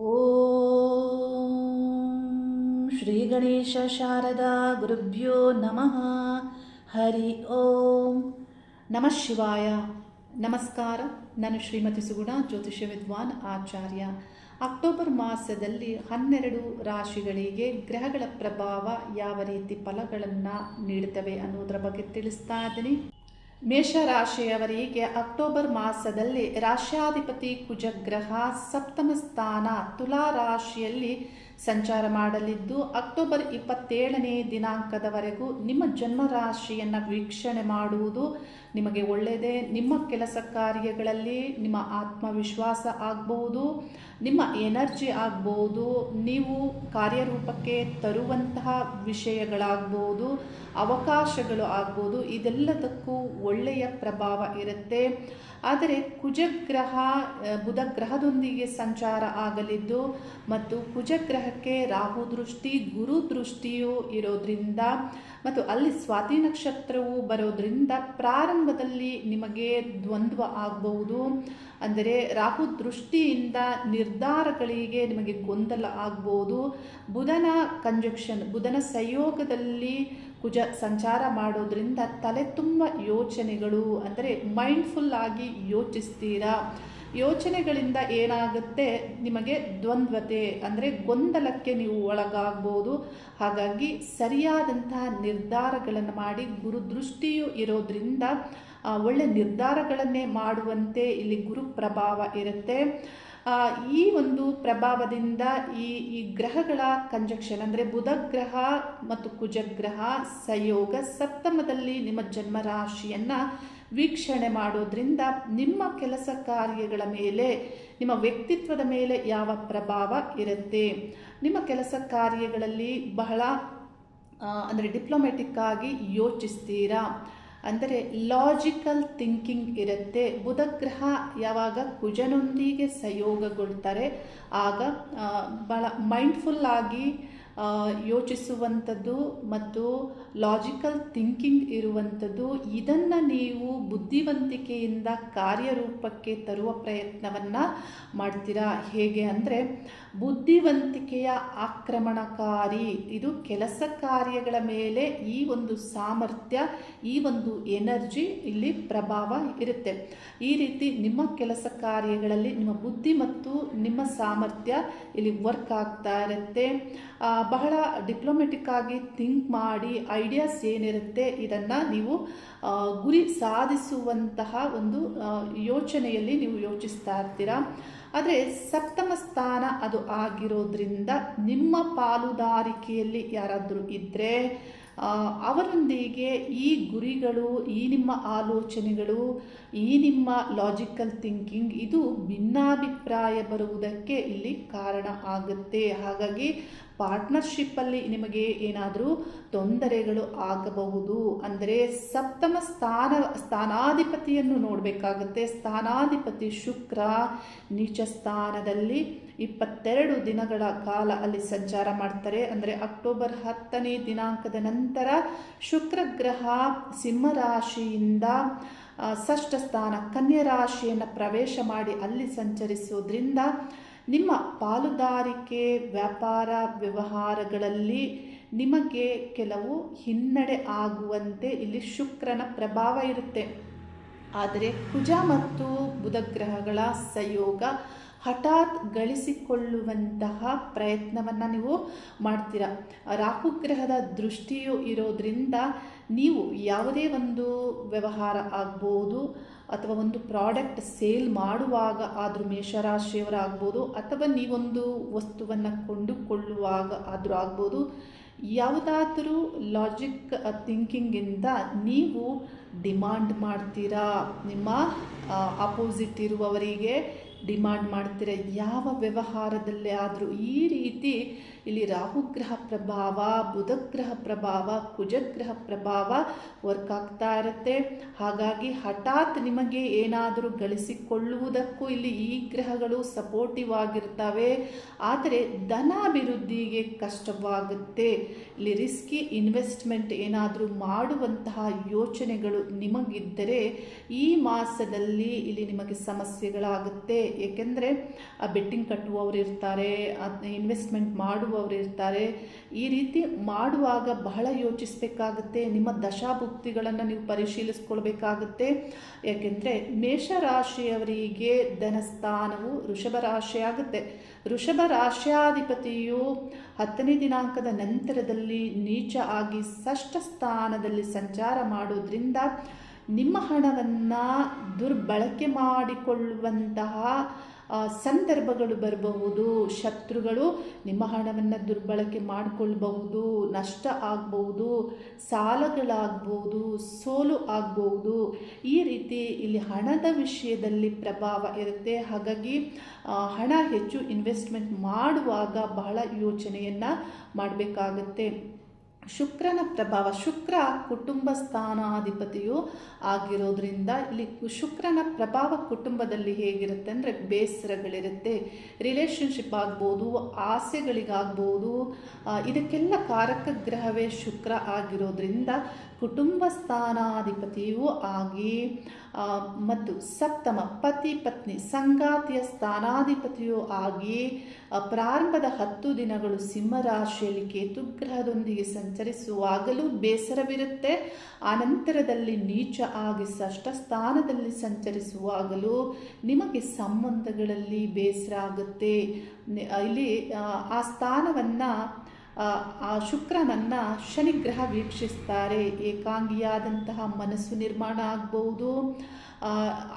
ಓಂ ಶ್ರೀ ಗಣೇಶ ಶಾರದಾ ಗುರುಭ್ಯೋ ನಮಃ. ಹರಿ ಓಂ. ನಮಃ ಶಿವಾಯ. ನಮಸ್ಕಾರ. ನಾನು ಶ್ರೀಮತಿ ಸುಗುಣ, ಜ್ಯೋತಿಷ್ಯ ವಿದ್ವಾನ್ ಆಚಾರ್ಯ. ಅಕ್ಟೋಬರ್ ಮಾಸದಲ್ಲಿ ಹನ್ನೆರಡು ರಾಶಿಗಳಿಗೆ ಗ್ರಹಗಳ ಪ್ರಭಾವ ಯಾವ ರೀತಿ ಫಲಗಳನ್ನು ನೀಡುತ್ತವೆ ಅನ್ನೋದರ ಬಗ್ಗೆ ತಿಳಿಸ್ತಾ ಇದ್ದೀನಿ. ಮೇಷರಾಶಿಯವರಿಗೆ ಅಕ್ಟೋಬರ್ ಮಾಸದಲ್ಲಿ ರಾಶ್ಯಾಧಿಪತಿ ಕುಜಗ್ರಹ ಸಪ್ತಮ ಸ್ಥಾನ ತುಲಾ ರಾಶಿಯಲ್ಲಿ ಸಂಚಾರ ಮಾಡಲಿದ್ದು, ಅಕ್ಟೋಬರ್ ಇಪ್ಪತ್ತೇಳನೇ ದಿನಾಂಕದವರೆಗೂ ನಿಮ್ಮ ಜನ್ಮ ರಾಶಿಯನ್ನು ವೀಕ್ಷಣೆ ಮಾಡುವುದು ನಿಮಗೆ ಒಳ್ಳೆಯದೇ, ನಿಮ್ಮ ಕೆಲಸ ಕಾರ್ಯಗಳಲ್ಲಿ ನಿಮ್ಮ ಆತ್ಮವಿಶ್ವಾಸ ಆಗ್ಬೋದು, ನಿಮ್ಮ ಎನರ್ಜಿ ಆಗ್ಬೋದು, ನೀವು ಕಾರ್ಯರೂಪಕ್ಕೆ ತರುವಂತಹ ವಿಷಯಗಳಾಗ್ಬೋದು, ಅವಕಾಶಗಳು ಆಗ್ಬೋದು, ಇದೆಲ್ಲದಕ್ಕೂ ಒಳ್ಳೆಯ ಪ್ರಭಾವ ಇರುತ್ತೆ. ಆದರೆ ಕುಜಗ್ರಹ ಬುಧಗ್ರಹದೊಂದಿಗೆ ಬುಧ ಗ್ರಹದೊಂದಿಗೆ ಸಂಚಾರ ಆಗಲಿದ್ದು ಮತ್ತು ಕುಜಗ್ರಹಕ್ಕೆ ರಾಹು ದೃಷ್ಟಿ, ಗುರು ದೃಷ್ಟಿಯು ಇರೋದ್ರಿಂದ ಮತ್ತು ಅಲ್ಲಿ ಸ್ವಾತಿ ನಕ್ಷತ್ರವು ಬರೋದ್ರಿಂದ ಪ್ರಾರಂಭದಲ್ಲಿ ನಿಮಗೆ ದ್ವಂದ್ವ ಆಗಬಹುದು. ಅಂದರೆ ರಾಹು ದೃಷ್ಟಿಯಿಂದ ನಿರ್ಧಾರಗಳಿಗೆ ನಿಮಗೆ ಗೊಂದಲ ಆಗ್ಬೋದು. ಬುಧನ ಕಂಜಕ್ಷನ್ ಬುಧನ ಸಂಯೋಗದಲ್ಲಿ ಕುಜ ಸಂಚಾರ ಮಾಡೋದ್ರಿಂದ ತಲೆ ತುಂಬ ಯೋಚನೆಗಳು, ಅಂದರೆ ಮೈಂಡ್ಫುಲ್ ಆಗಿ ಯೋಚಿಸ್ತೀರಾ? ಯೋಚನೆಗಳಿಂದ ಏನಾಗುತ್ತೆ? ನಿಮಗೆ ದ್ವಂದ್ವತೆ, ಅಂದರೆ ಗೊಂದಲಕ್ಕೆ ನೀವು ಒಳಗಾಗ್ಬೋದು. ಹಾಗಾಗಿ ಸರಿಯಾದಂತಹ ನಿರ್ಧಾರಗಳನ್ನು ಮಾಡಿ ಗುರುದೃಷ್ಟಿಯು ಇರೋದ್ರಿಂದ ಒಳ್ಳೆ ನಿರ್ಧಾರಗಳನ್ನೇ ಮಾಡುವಂತೆ ಇಲ್ಲಿ ಗುರು ಪ್ರಭಾವ ಇರುತ್ತೆ. ಈ ಒಂದು ಪ್ರಭಾವದಿಂದ ಈ ಈ ಗ್ರಹಗಳ ಕಂಜಕ್ಷನ್ ಅಂದರೆ ಬುಧ ಗ್ರಹ ಮತ್ತು ಕುಜಗ್ರಹ ಸಂಯೋಗ ಸಪ್ತಮದಲ್ಲಿ ನಿಮ್ಮ ಜನ್ಮ ರಾಶಿಯನ್ನು ವೀಕ್ಷಣೆ ಮಾಡೋದ್ರಿಂದ ನಿಮ್ಮ ಕೆಲಸ ಕಾರ್ಯಗಳ ಮೇಲೆ, ನಿಮ್ಮ ವ್ಯಕ್ತಿತ್ವದ ಮೇಲೆ ಯಾವ ಪ್ರಭಾವ ಇರುತ್ತೆ? ನಿಮ್ಮ ಕೆಲಸ ಕಾರ್ಯಗಳಲ್ಲಿ ಬಹಳ ಅಂದರೆ ಡಿಪ್ಲೊಮೆಟಿಕ್ ಆಗಿ ಯೋಚಿಸ್ತೀರಾ? ಅಂದರೆ ಲಾಜಿಕಲ್ ಥಿಂಕಿಂಗ್ ಇರುತ್ತೆ. ಬುಧ ಗ್ರಹ ಯಾವಾಗ ಕುಜನೊಂದಿಗೆ ಸಹಯೋಗಗೊಳ್ತಾರೆ, ಆಗ ಬಹಳ ಮೈಂಡ್ಫುಲ್ ಆಗಿ ಯೋಚಿಸುವಂಥದ್ದು ಮತ್ತು ಲಾಜಿಕಲ್ ಥಿಂಕಿಂಗ್ ಇರುವಂಥದ್ದು ಇದನ್ನು ನೀವು ಬುದ್ಧಿವಂತಿಕೆಯಿಂದ ಕಾರ್ಯರೂಪಕ್ಕೆ ತರುವ ಪ್ರಯತ್ನವನ್ನು ಮಾಡ್ತೀರಾ? ಹೇಗೆ ಅಂದರೆ ಬುದ್ಧಿವಂತಿಕೆಯ ಆಕ್ರಮಣಕಾರಿ. ಇದು ಕೆಲಸ ಕಾರ್ಯಗಳ ಮೇಲೆ ಈ ಒಂದು ಸಾಮರ್ಥ್ಯ, ಈ ಒಂದು ಎನರ್ಜಿ ಇಲ್ಲಿ ಪ್ರಭಾವ ಇರುತ್ತೆ. ಈ ರೀತಿ ನಿಮ್ಮ ಕೆಲಸ ಕಾರ್ಯಗಳಲ್ಲಿ ನಿಮ್ಮ ಬುದ್ಧಿ ಮತ್ತು ನಿಮ್ಮ ಸಾಮರ್ಥ್ಯ ಇಲ್ಲಿ ವರ್ಕ್ ಆಗ್ತಾ ಇರುತ್ತೆ. ಬಹಳ ಡಿಪ್ಲೊಮೆಟಿಕ್ ಆಗಿ ಥಿಂಕ್ ಮಾಡಿ ಐಡಿಯಾಸ್ ಏನಿರುತ್ತೆ ಇದನ್ನು ನೀವು ಗುರಿ ಸಾಧಿಸುವಂತಹ ಒಂದು ಯೋಚನೆಯಲ್ಲಿ ನೀವು ಯೋಚಿಸ್ತಾ ಇರ್ತೀರಾ. ಆದರೆ ಸಪ್ತಮ ಸ್ಥಾನ ಅದು ಆಗಿರೋದ್ರಿಂದ ನಿಮ್ಮ ಪಾಲುದಾರಿಕೆಯಲ್ಲಿ ಯಾರಾದರೂ ಇದ್ದರೆ ಅವರೊಂದಿಗೆ ಈ ಗುರಿಗಳು, ಈ ನಿಮ್ಮ ಆಲೋಚನೆಗಳು, ಈ ನಿಮ್ಮ ಲಾಜಿಕಲ್ ಥಿಂಕಿಂಗ್ ಇದು ಭಿನ್ನಾಭಿಪ್ರಾಯ ಬರುವುದಕ್ಕೆ ಇಲ್ಲಿ ಕಾರಣ ಆಗುತ್ತೆ. ಹಾಗಾಗಿ ಪಾರ್ಟ್ನರ್ಶಿಪ್ಪಲ್ಲಿ ನಿಮಗೆ ಏನಾದರೂ ತೊಂದರೆಗಳು ಆಗಬಹುದು ಅಂದರೆ ಸಪ್ತಮ ಸ್ಥಾನ, ಸ್ಥಾನಾಧಿಪತಿಯನ್ನು ನೋಡಬೇಕಾಗುತ್ತೆ. ಸ್ಥಾನಾಧಿಪತಿ ಶುಕ್ರ ನೀಚ ಸ್ಥಾನದಲ್ಲಿ ಇಪ್ಪತ್ತೆರಡು ದಿನಗಳ ಕಾಲ ಅಲ್ಲಿ ಸಂಚಾರ ಮಾಡ್ತಾರೆ. ಅಂದರೆ ಅಕ್ಟೋಬರ್ ಹತ್ತನೇ ದಿನಾಂಕದ ನಂತರ ಶುಕ್ರ ಗ್ರಹ ಸಿಂಹರಾಶಿಯಿಂದ ಷಷ್ಠ ಸ್ಥಾನ ಕನ್ಯಾ ರಾಶಿಯನ್ನು ಪ್ರವೇಶ ಮಾಡಿ ಅಲ್ಲಿ ಸಂಚರಿಸೋದ್ರಿಂದ ನಿಮ್ಮ ಪಾಲುದಾರಿಕೆ, ವ್ಯಾಪಾರ ವ್ಯವಹಾರಗಳಲ್ಲಿ ನಿಮಗೆ ಕೆಲವು ಹಿನ್ನಡೆ ಆಗುವಂತೆ ಇಲ್ಲಿ ಶುಕ್ರನ ಪ್ರಭಾವ ಇರುತ್ತೆ. ಆದರೆ ಕುಜ ಮತ್ತು ಬುಧ ಗ್ರಹಗಳ ಸಂಯೋಗ ಹಠಾತ್ ಗಳಿಸಿಕೊಳ್ಳುವಂತಹ ಪ್ರಯತ್ನವನ್ನು ನೀವು ಮಾಡ್ತೀರಾ? ರಾಹುಗ್ರಹದ ದೃಷ್ಟಿಯು ಇರೋದ್ರಿಂದ ನೀವು ಯಾವುದೇ ಒಂದು ವ್ಯವಹಾರ ಆಗ್ಬೋದು ಅಥವಾ ಒಂದು ಪ್ರಾಡಕ್ಟ್ ಸೇಲ್ ಮಾಡುವಾಗ ಆದರೂ ಮೇಷರಾಶಿಯವರಾಗ್ಬೋದು, ಅಥವಾ ನೀವೊಂದು ವಸ್ತುವನ್ನು ಕೊಂಡುಕೊಳ್ಳುವಾಗ ಆದರೂ ಆಗ್ಬೋದು, ಯಾವುದಾದರೂ ಲಾಜಿಕ್ ಥಿಂಕಿಂಗಿಂದ ನೀವು ಡಿಮಾಂಡ್ ಮಾಡ್ತೀರಾ? ನಿಮ್ಮ ಅಪೋಸಿಟ್ ಇರುವವರಿಗೆ ಡಿಮಾಂಡ್ ಮಾಡ್ತೀರ, ಯಾವ ವ್ಯವಹಾರದಲ್ಲೇ ಆದರೂ ಈ ರೀತಿ ಇಲ್ಲಿ ರಾಹುಗ್ರಹ ಪ್ರಭಾವ ಬುಧಗ್ರಹ ಪ್ರಭಾವ ಕುಜಗ್ರಹ ಪ್ರಭಾವ ವರ್ಕ್ ಆಗ್ತಾ ಇರುತ್ತೆ. ಹಾಗಾಗಿ ಹಠಾತ್ ನಿಮಗೆ ಏನಾದರೂ ಗಳಿಸಿಕೊಳ್ಳುವುದಕ್ಕೂ ಇಲ್ಲಿ ಈ ಗ್ರಹಗಳು ಸಪೋರ್ಟಿವ್ ಆಗಿರ್ತವೆ. ಆದರೆ ಧನಾಭಿವೃದ್ಧಿಗೆ ಕಷ್ಟವಾಗುತ್ತೆ. ಇಲ್ಲಿ ರಿಸ್ಕಿ ಇನ್ವೆಸ್ಟ್ಮೆಂಟ್ ಏನಾದರೂ ಮಾಡುವಂತಹ ಯೋಚನೆಗಳು ನಿಮಗಿದ್ದರೆ ಈ ಮಾಸದಲ್ಲಿ ಇಲ್ಲಿ ನಿಮಗೆ ಸಮಸ್ಯೆಗಳಾಗುತ್ತೆ. ಏಕೆಂದರೆ ಬೆಟ್ಟಿಂಗ್ ಕಟ್ಟುವವರು ಇರ್ತಾರೆ ಇನ್ವೆಸ್ಟ್ಮೆಂಟ್ ಮಾಡುವವರು ಇರ್ತಾರೆ. ಈ ರೀತಿ ಮಾಡುವಾಗ ಬಹಳ ಯೋಚಿಸಬೇಕಾಗುತ್ತೆ, ನಿಮ್ಮ ದಶಾಭುಕ್ತಿಗಳನ್ನು ನೀವು ಪರಿಶೀಲಿಸ್ಕೊಳ್ಬೇಕಾಗುತ್ತೆ. ಯಾಕೆಂದರೆ ಮೇಷರಾಶಿಯವರಿಗೆ ಧನಸ್ಥಾನವು ಋಷಭ ರಾಶಿ ಆಗುತ್ತೆ ಋಷಭ ರಾಶ್ಯಾಧಿಪತಿಯು ಹತ್ತನೇ ದಿನಾಂಕದ ನಂತರದಲ್ಲಿ ನೀಚ ಆಗಿ ಷಷ್ಠ ಸ್ಥಾನದಲ್ಲಿ ಸಂಚಾರ ಮಾಡೋದ್ರಿಂದ ನಿಮ್ಮ ಹಣವನ್ನು ದುರ್ಬಳಕೆ ಮಾಡಿಕೊಳ್ಳುವಂತಹ ಸಂದರ್ಭಗಳು ಬರಬಹುದು, ಶತ್ರುಗಳು ನಿಮ್ಮ ಹಣವನ್ನು ದುರ್ಬಳಕೆ ಮಾಡಿಕೊಳ್ಬಹುದು, ನಷ್ಟ ಆಗ್ಬಹುದು ಸಾಲಗಳಾಗ್ಬೋದು ಸೋಲು ಆಗ್ಬಹುದು. ಈ ರೀತಿ ಇಲ್ಲಿ ಹಣದ ವಿಷಯದಲ್ಲಿ ಪ್ರಭಾವ ಇರುತ್ತೆ. ಹಾಗಾಗಿ ಹಣ ಹೆಚ್ಚು ಇನ್ವೆಸ್ಟ್ಮೆಂಟ್ ಮಾಡುವಾಗ ಬಹಳ ಯೋಚನೆಯನ್ನು ಮಾಡಬೇಕಾಗತ್ತೆ. ಶುಕ್ರನ ಪ್ರಭಾವ, ಶುಕ್ರ ಕುಟುಂಬ ಸ್ಥಾನಾಧಿಪತಿಯು ಆಗಿರೋದ್ರಿಂದ ಇಲ್ಲಿ ಶುಕ್ರನ ಪ್ರಭಾವ ಕುಟುಂಬದಲ್ಲಿ ಹೇಗಿರುತ್ತೆ ಅಂದರೆ ಬೇಸರಗಳಿರುತ್ತೆ ರಿಲೇಷನ್ಶಿಪ್ ಆಗ್ಬೋದು, ಆಸೆಗಳಿಗಾಗ್ಬೋದು ಇದಕ್ಕೆಲ್ಲ ಕಾರಕ ಗ್ರಹವೇ ಶುಕ್ರ ಆಗಿರೋದ್ರಿಂದ ಕುಟುಂಬ ಸ್ಥಾನಾಧಿಪತಿಯೂ ಆಗಿ ಮತ್ತು ಸಪ್ತಮ ಪತಿ ಪತ್ನಿ ಸಂಗಾತಿಯ ಸ್ಥಾನಾಧಿಪತಿಯು ಆಗಿ ಪ್ರಾರಂಭದ ಹತ್ತು ದಿನಗಳು ಸಿಂಹರಾಶಿಯಲ್ಲಿ ಕೇತುಗ್ರಹದೊಂದಿಗೆ ಸಂಚರಿಸುವಾಗಲೂ ಬೇಸರವಿರುತ್ತೆ. ಆನಂತರದಲ್ಲಿ ನೀಚ ಆಗಿ ಷಷ್ಠ ಸ್ಥಾನದಲ್ಲಿ ಸಂಚರಿಸುವಾಗಲೂ ನಿಮಗೆ ಸಂಬಂಧಗಳಲ್ಲಿ ಬೇಸರ ಆಗುತ್ತೆ. ಇಲ್ಲಿ ಆ, ಸ್ಥಾನವನ್ನು ಆ ಶುಕ್ರನನ್ನು ಶನಿಗ್ರಹ ವೀಕ್ಷಿಸ್ತಾರೆ. ಏಕಾಂಗಿಯಾದಂತಹ ಮನಸ್ಸು ನಿರ್ಮಾಣ ಆಗಬಹುದು.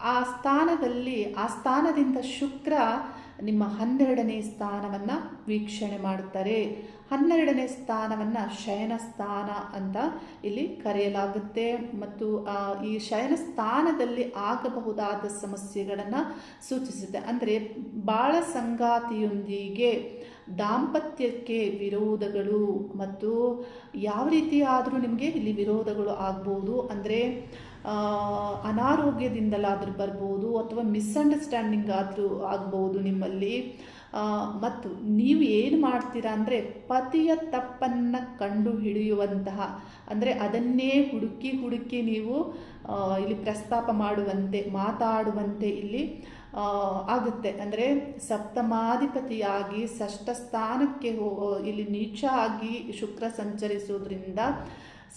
ಆ ಸ್ಥಾನದಲ್ಲಿ ಆ ಸ್ಥಾನದಿಂದ ಶುಕ್ರ ನಿಮ್ಮ ಹನ್ನೆರಡನೇ ಸ್ಥಾನವನ್ನು ವೀಕ್ಷಣೆ ಮಾಡ್ತಾರೆ. ಹನ್ನೆರಡನೇ ಸ್ಥಾನವನ್ನು ಶಯನ ಸ್ಥಾನ ಅಂತ ಇಲ್ಲಿ ಕರೆಯಲಾಗುತ್ತೆ. ಮತ್ತು ಈ ಶಯನ ಸ್ಥಾನದಲ್ಲಿ ಆಗಬಹುದಾದ ಸಮಸ್ಯೆಗಳನ್ನು ಸೂಚಿಸುತ್ತೆ. ಅಂದರೆ ಬಾಳ ಸಂಗಾತಿಯೊಂದಿಗೆ ದಾಂಪತ್ಯಕ್ಕೆ ವಿರೋಧಗಳು ಮತ್ತು ಯಾವ ರೀತಿ ಆದರೂ ನಿಮಗೆ ಇಲ್ಲಿ ವಿರೋಧಗಳು ಆಗ್ಬೋದು. ಅಂದರೆ ಅನಾರೋಗ್ಯದಿಂದಲಾದರೂ ಬರ್ಬೋದು ಅಥವಾ ಮಿಸ್ಅಂಡರ್ಸ್ಟ್ಯಾಂಡಿಂಗ್ ಆದರೂ ಆಗ್ಬೋದು ನಿಮ್ಮಲ್ಲಿ. ಮತ್ತು ನೀವು ಏನು ಮಾಡ್ತೀರಾ ಅಂದರೆ ಪತಿಯ ತಪ್ಪನ್ನು ಕಂಡು ಹಿಡಿಯುವಂತಹ, ಅಂದರೆ ಅದನ್ನೇ ಹುಡುಕಿ ಹುಡುಕಿ ನೀವು ಇಲ್ಲಿ ಪ್ರಸ್ತಾಪ ಮಾಡುವಂತೆ, ಮಾತಾಡುವಂತೆ ಇಲ್ಲಿ ಆಗುತ್ತೆ. ಅಂದರೆ ಸಪ್ತಮಾಧಿಪತಿಯಾಗಿ ಷಷ್ಠ ಸ್ಥಾನಕ್ಕೆ ಹೋ, ಇಲ್ಲಿ ನೀಚ ಆಗಿ ಶುಕ್ರ ಸಂಚರಿಸೋದ್ರಿಂದ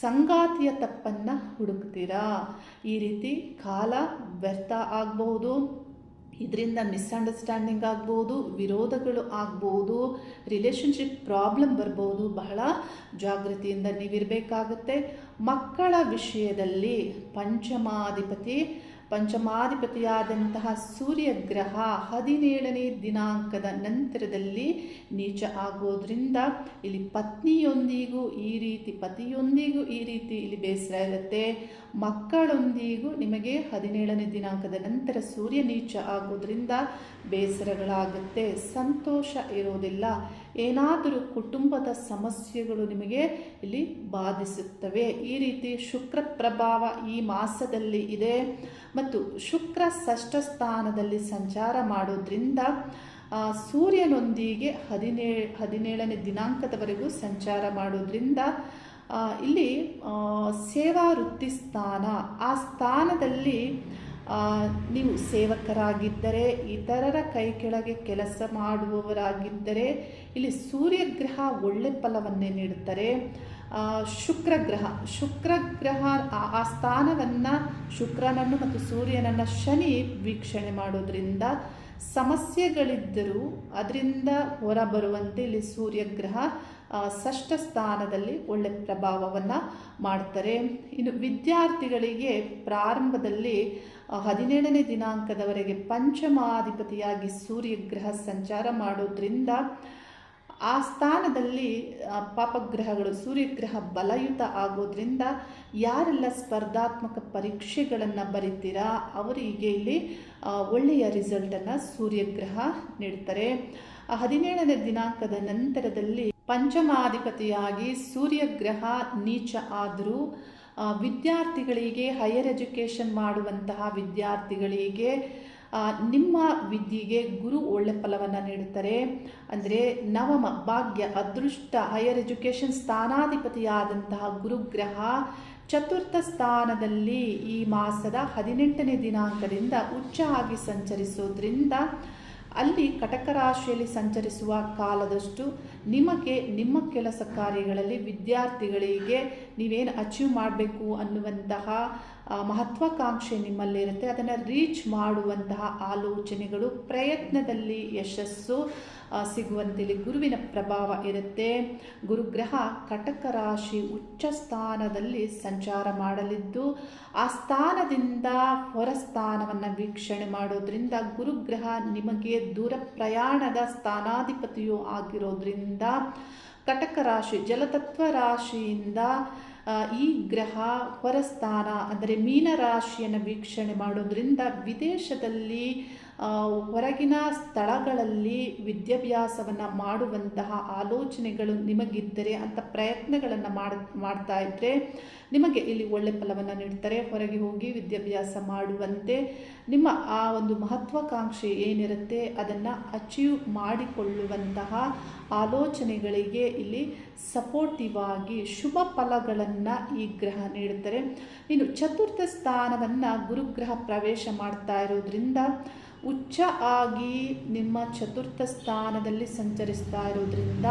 ಸಂಗಾತಿಯ ತಪ್ಪನ್ನು ಹುಡುಕ್ತೀರಾ? ಈ ರೀತಿ ಕಾಲ ವ್ಯರ್ಥ ಆಗಬಹುದು. ಇದರಿಂದ ಮಿಸ್ಅಂಡರ್ಸ್ಟ್ಯಾಂಡಿಂಗ್ ಆಗ್ಬೋದು ವಿರೋಧಗಳು ಆಗ್ಬೋದು ರಿಲೇಷನ್ಶಿಪ್ ಪ್ರಾಬ್ಲಮ್ ಬರ್ಬೋದು ಬಹಳ ಜಾಗೃತಿಯಿಂದ ನೀವಿರಬೇಕಾಗುತ್ತೆ. ಮಕ್ಕಳ ವಿಷಯದಲ್ಲಿ ಪಂಚಮಾಧಿಪತಿ ಪಂಚಮಾಧಿಪತಿಯಾದಂತಹ ಸೂರ್ಯಗ್ರಹ ಹದಿನೇಳನೇ ದಿನಾಂಕದ ನಂತರದಲ್ಲಿ ನೀಚ ಆಗೋದ್ರಿಂದ ಇಲ್ಲಿ ಪತ್ನಿಯೊಂದಿಗೂ ಈ ರೀತಿ, ಪತಿಯೊಂದಿಗೂ ಈ ರೀತಿ ಇಲ್ಲಿ ಬೇಸರ ಇರುತ್ತೆ. ಮಕ್ಕಳೊಂದಿಗೂ ನಿಮಗೆ ಹದಿನೇಳನೇ ದಿನಾಂಕದ ನಂತರ ಸೂರ್ಯ ನೀಚ ಆಗೋದ್ರಿಂದ ಬೇಸರಗಳಾಗುತ್ತೆ. ಸಂತೋಷ ಇರೋದಿಲ್ಲ. ಏನಾದರೂ ಕುಟುಂಬದ ಸಮಸ್ಯೆಗಳು ನಿಮಗೆ ಇಲ್ಲಿ ಬಾಧಿಸುತ್ತವೆ. ಈ ರೀತಿ ಶುಕ್ರ ಪ್ರಭಾವ ಈ ಮಾಸದಲ್ಲಿ ಇದೆ. ಮತ್ತು ಶುಕ್ರ ಷಷ್ಠ ಸ್ಥಾನದಲ್ಲಿ ಸಂಚಾರ ಮಾಡೋದ್ರಿಂದ ಸೂರ್ಯನೊಂದಿಗೆ ಹದಿನೇ, ಹದಿನೇಳನೇ ದಿನಾಂಕದವರೆಗೂ ಸಂಚಾರ ಮಾಡೋದ್ರಿಂದ ಇಲ್ಲಿ ಸೇವಾ ವೃತ್ತಿ ಸ್ಥಾನ, ಆ ಸ್ಥಾನದಲ್ಲಿ ನೀವು ಸೇವಕರಾಗಿದ್ದರೆ, ಇತರರ ಕೈ ಕೆಳಗೆ ಕೆಲಸ ಮಾಡುವವರಾಗಿದ್ದರೆ, ಇಲ್ಲಿ ಸೂರ್ಯಗ್ರಹ ಒಳ್ಳೆ ಫಲವನ್ನೇ ನೀಡುತ್ತಾರೆ ಶುಕ್ರಗ್ರಹ. ಶುಕ್ರಗ್ರಹ ಆ- ಸ್ಥಾನವನ್ನು ಶುಕ್ರನನ್ನು ಮತ್ತು ಸೂರ್ಯನನ್ನು ಶನಿ ವೀಕ್ಷಣೆ ಮಾಡೋದ್ರಿಂದ ಸಮಸ್ಯೆಗಳಿದ್ದರೂ ಅದರಿಂದ ಹೊರಬರುವಂತೆ ಇಲ್ಲಿ ಸೂರ್ಯಗ್ರಹ ಷಷ್ಠ ಸ್ಥಾನದಲ್ಲಿ ಒಳ್ಳೆ ಪ್ರಭಾವವನ್ನು ಮಾಡ್ತಾರೆ. ಇನ್ನು ವಿದ್ಯಾರ್ಥಿಗಳಿಗೆ ಪ್ರಾರಂಭದಲ್ಲಿ ಹದಿನೇಳನೇ ದಿನಾಂಕದವರೆಗೆ ಪಂಚಮಾಧಿಪತಿಯಾಗಿ ಸೂರ್ಯಗ್ರಹ ಸಂಚಾರ ಮಾಡೋದ್ರಿಂದ, ಆ ಸ್ಥಾನದಲ್ಲಿ ಪಾಪಗ್ರಹಗಳು ಸೂರ್ಯಗ್ರಹ ಬಲಯುತ ಆಗೋದ್ರಿಂದ ಯಾರೆಲ್ಲ ಸ್ಪರ್ಧಾತ್ಮಕ ಪರೀಕ್ಷೆಗಳನ್ನು ಬರಿತೀರಾ, ಅವರಿಗೆ ಇಲ್ಲಿ ಒಳ್ಳೆಯ ರಿಸಲ್ಟನ್ನು ಸೂರ್ಯಗ್ರಹ ನೀಡ್ತಾರೆ. ಹದಿನೇಳನೇ ದಿನಾಂಕದ ನಂತರದಲ್ಲಿ ಪಂಚಮಾಧಿಪತಿಯಾಗಿ ಸೂರ್ಯಗ್ರಹ ನೀಚ ಆದರೂ ವಿದ್ಯಾರ್ಥಿಗಳಿಗೆ ಹೈಯರ್ ಎಜುಕೇಷನ್ ಮಾಡುವಂತಹ ವಿದ್ಯಾರ್ಥಿಗಳಿಗೆ ನಿಮ್ಮ ವಿದ್ಯೆಗೆ ಗುರು ಒಳ್ಳೆ ಫಲವನ್ನು ನೀಡುತ್ತಾರೆ. ಅಂದರೆ ನವಮ ಭಾಗ್ಯ ಅದೃಷ್ಟ ಹೈಯರ್ ಎಜುಕೇಷನ್ ಸ್ಥಾನಾಧಿಪತಿಯಾದಂತಹ ಗುರುಗ್ರಹ ಚತುರ್ಥ ಸ್ಥಾನದಲ್ಲಿ ಈ ಮಾಸದ ಹದಿನೆಂಟನೇ ದಿನಾಂಕದಿಂದ ಉಚ್ಚ ಆಗಿ ಸಂಚರಿಸೋದ್ರಿಂದ ಅಲ್ಲಿ ಕಟಕ ರಾಶಿಯಲ್ಲಿ ಸಂಚರಿಸುವ ಕಾಲದಷ್ಟು ನಿಮಗೆ ನಿಮ್ಮ ಕೆಲಸ ಕಾರ್ಯಗಳಲ್ಲಿ ವಿದ್ಯಾರ್ಥಿಗಳಿಗೆ ನೀವೇನು ಅಚೀವ್ ಮಾಡಬೇಕು ಅನ್ನುವಂತಹ ಮಹತ್ವಾಕಾಂಕ್ಷೆ ನಿಮ್ಮಲ್ಲಿರುತ್ತೆ ಅದನ್ನು ರೀಚ್ ಮಾಡುವಂತಹ ಆಲೋಚನೆಗಳು, ಪ್ರಯತ್ನದಲ್ಲಿ ಯಶಸ್ಸು ಸಿಗುವಂತೇಳಿ ಸಿಗುವಂತೆ ಗುರುವಿನ ಪ್ರಭಾವ ಇರುತ್ತೆ. ಗುರುಗ್ರಹ ಕಟಕ ರಾಶಿ ಉಚ್ಚ ಸ್ಥಾನದಲ್ಲಿ ಸಂಚಾರ ಮಾಡಲಿದ್ದು, ಆ ಸ್ಥಾನದಿಂದ ಹೊರ ಸ್ಥಾನವನ್ನು ವೀಕ್ಷಣೆ ಮಾಡೋದ್ರಿಂದ ಗುರುಗ್ರಹ ನಿಮಗೆ ದೂರ ಪ್ರಯಾಣದ ಸ್ಥಾನಾಧಿಪತಿಯೂ ಆಗಿರೋದ್ರಿಂದ ಕಟಕ ರಾಶಿ ಜಲತತ್ವ ರಾಶಿಯಿಂದ ಈ ಗ್ರಹ ಹೊರಸ್ಥಾನ ಅಂದರೆ ಮೀನ ರಾಶಿಯನ್ನು ವೀಕ್ಷಣೆ ಮಾಡೋದ್ರಿಂದ ವಿದೇಶದಲ್ಲಿ ಹೊರಗಿನ ಸ್ಥಳಗಳಲ್ಲಿ ವಿದ್ಯಾಭ್ಯಾಸವನ್ನು ಮಾಡುವಂತಹ ಆಲೋಚನೆಗಳು ನಿಮಗಿದ್ದರೆ ಅಂಥ ಪ್ರಯತ್ನಗಳನ್ನು ಮಾಡ್, ಮಾಡ್ತಾ ಇದ್ದರೆ ನಿಮಗೆ ಇಲ್ಲಿ ಒಳ್ಳೆ ಫಲವನ್ನು ನೀಡ್ತಾರೆ. ಹೊರಗೆ ಹೋಗಿ ವಿದ್ಯಾಭ್ಯಾಸ ಮಾಡುವಂತೆ ನಿಮ್ಮ ಆ ಒಂದು ಮಹತ್ವಾಕಾಂಕ್ಷೆ ಏನಿರುತ್ತೆ ಅದನ್ನು ಅಚೀವ್ ಮಾಡಿಕೊಳ್ಳುವಂತಹ ಆಲೋಚನೆಗಳಿಗೆ ಇಲ್ಲಿ ಸಪೋರ್ಟಿವ್ ಆಗಿ ಶುಭ ಫಲಗಳನ್ನು ಈ ಗ್ರಹ ನೀಡುತ್ತಾರೆ. ಇನ್ನು ಚತುರ್ಥ ಸ್ಥಾನವನ್ನು ಗುರುಗ್ರಹ ಪ್ರವೇಶ ಮಾಡ್ತಾ ಇರೋದ್ರಿಂದ ಉಚ್ಚ ಆಗಿ ನಿಮ್ಮ ಚತುರ್ಥ ಸ್ಥಾನದಲ್ಲಿ ಸಂಚರಿಸ್ತಾ ಇರೋದ್ರಿಂದ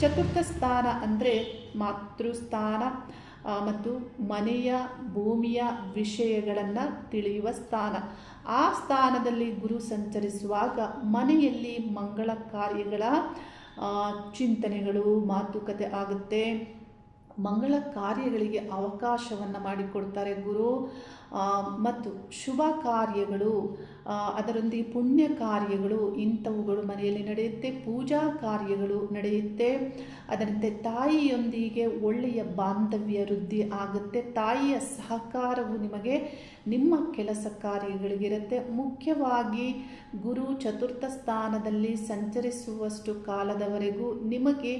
ಚತುರ್ಥ ಸ್ಥಾನ ಅಂದರೆ ಮಾತೃಸ್ಥಾನ ಮತ್ತು ಮನೆಯ ಭೂಮಿಯ ವಿಷಯಗಳನ್ನು ತಿಳಿಯುವ ಸ್ಥಾನ. ಆ ಸ್ಥಾನದಲ್ಲಿ ಗುರು ಸಂಚರಿಸುವಾಗ ಮನೆಯಲ್ಲಿ ಮಂಗಳ ಕಾರ್ಯಗಳ ಚಿಂತನೆಗಳು, ಮಾತುಕತೆ ಆಗುತ್ತೆ. ಮಂಗಳ ಕಾರ್ಯಗಳಿಗೆ ಅವಕಾಶವನ್ನು ಮಾಡಿಕೊಡ್ತಾರೆ ಗುರು. ಮತ್ತು ಶುಭ ಕಾರ್ಯಗಳು ಅದರೊಂದಿಗೆ ಪುಣ್ಯ ಕಾರ್ಯಗಳು ಇಂಥವುಗಳು ಮನೆಯಲ್ಲಿ ನಡೆಯುತ್ತೆ, ಪೂಜಾ ಕಾರ್ಯಗಳು ನಡೆಯುತ್ತೆ. ಅದರಂತೆ ತಾಯಿಯೊಂದಿಗೆ ಒಳ್ಳೆಯ ಬಾಂಧವ್ಯ ವೃದ್ಧಿ ಆಗುತ್ತೆ. ತಾಯಿಯ ಸಹಕಾರವು ನಿಮಗೆ ನಿಮ್ಮ ಕೆಲಸ ಕಾರ್ಯಗಳಿಗಿರುತ್ತೆ. ಮುಖ್ಯವಾಗಿ ಗುರು ಚತುರ್ಥ ಸ್ಥಾನದಲ್ಲಿ ಸಂಚರಿಸುವಷ್ಟು ಕಾಲದವರೆಗೂ ನಿಮಗೆ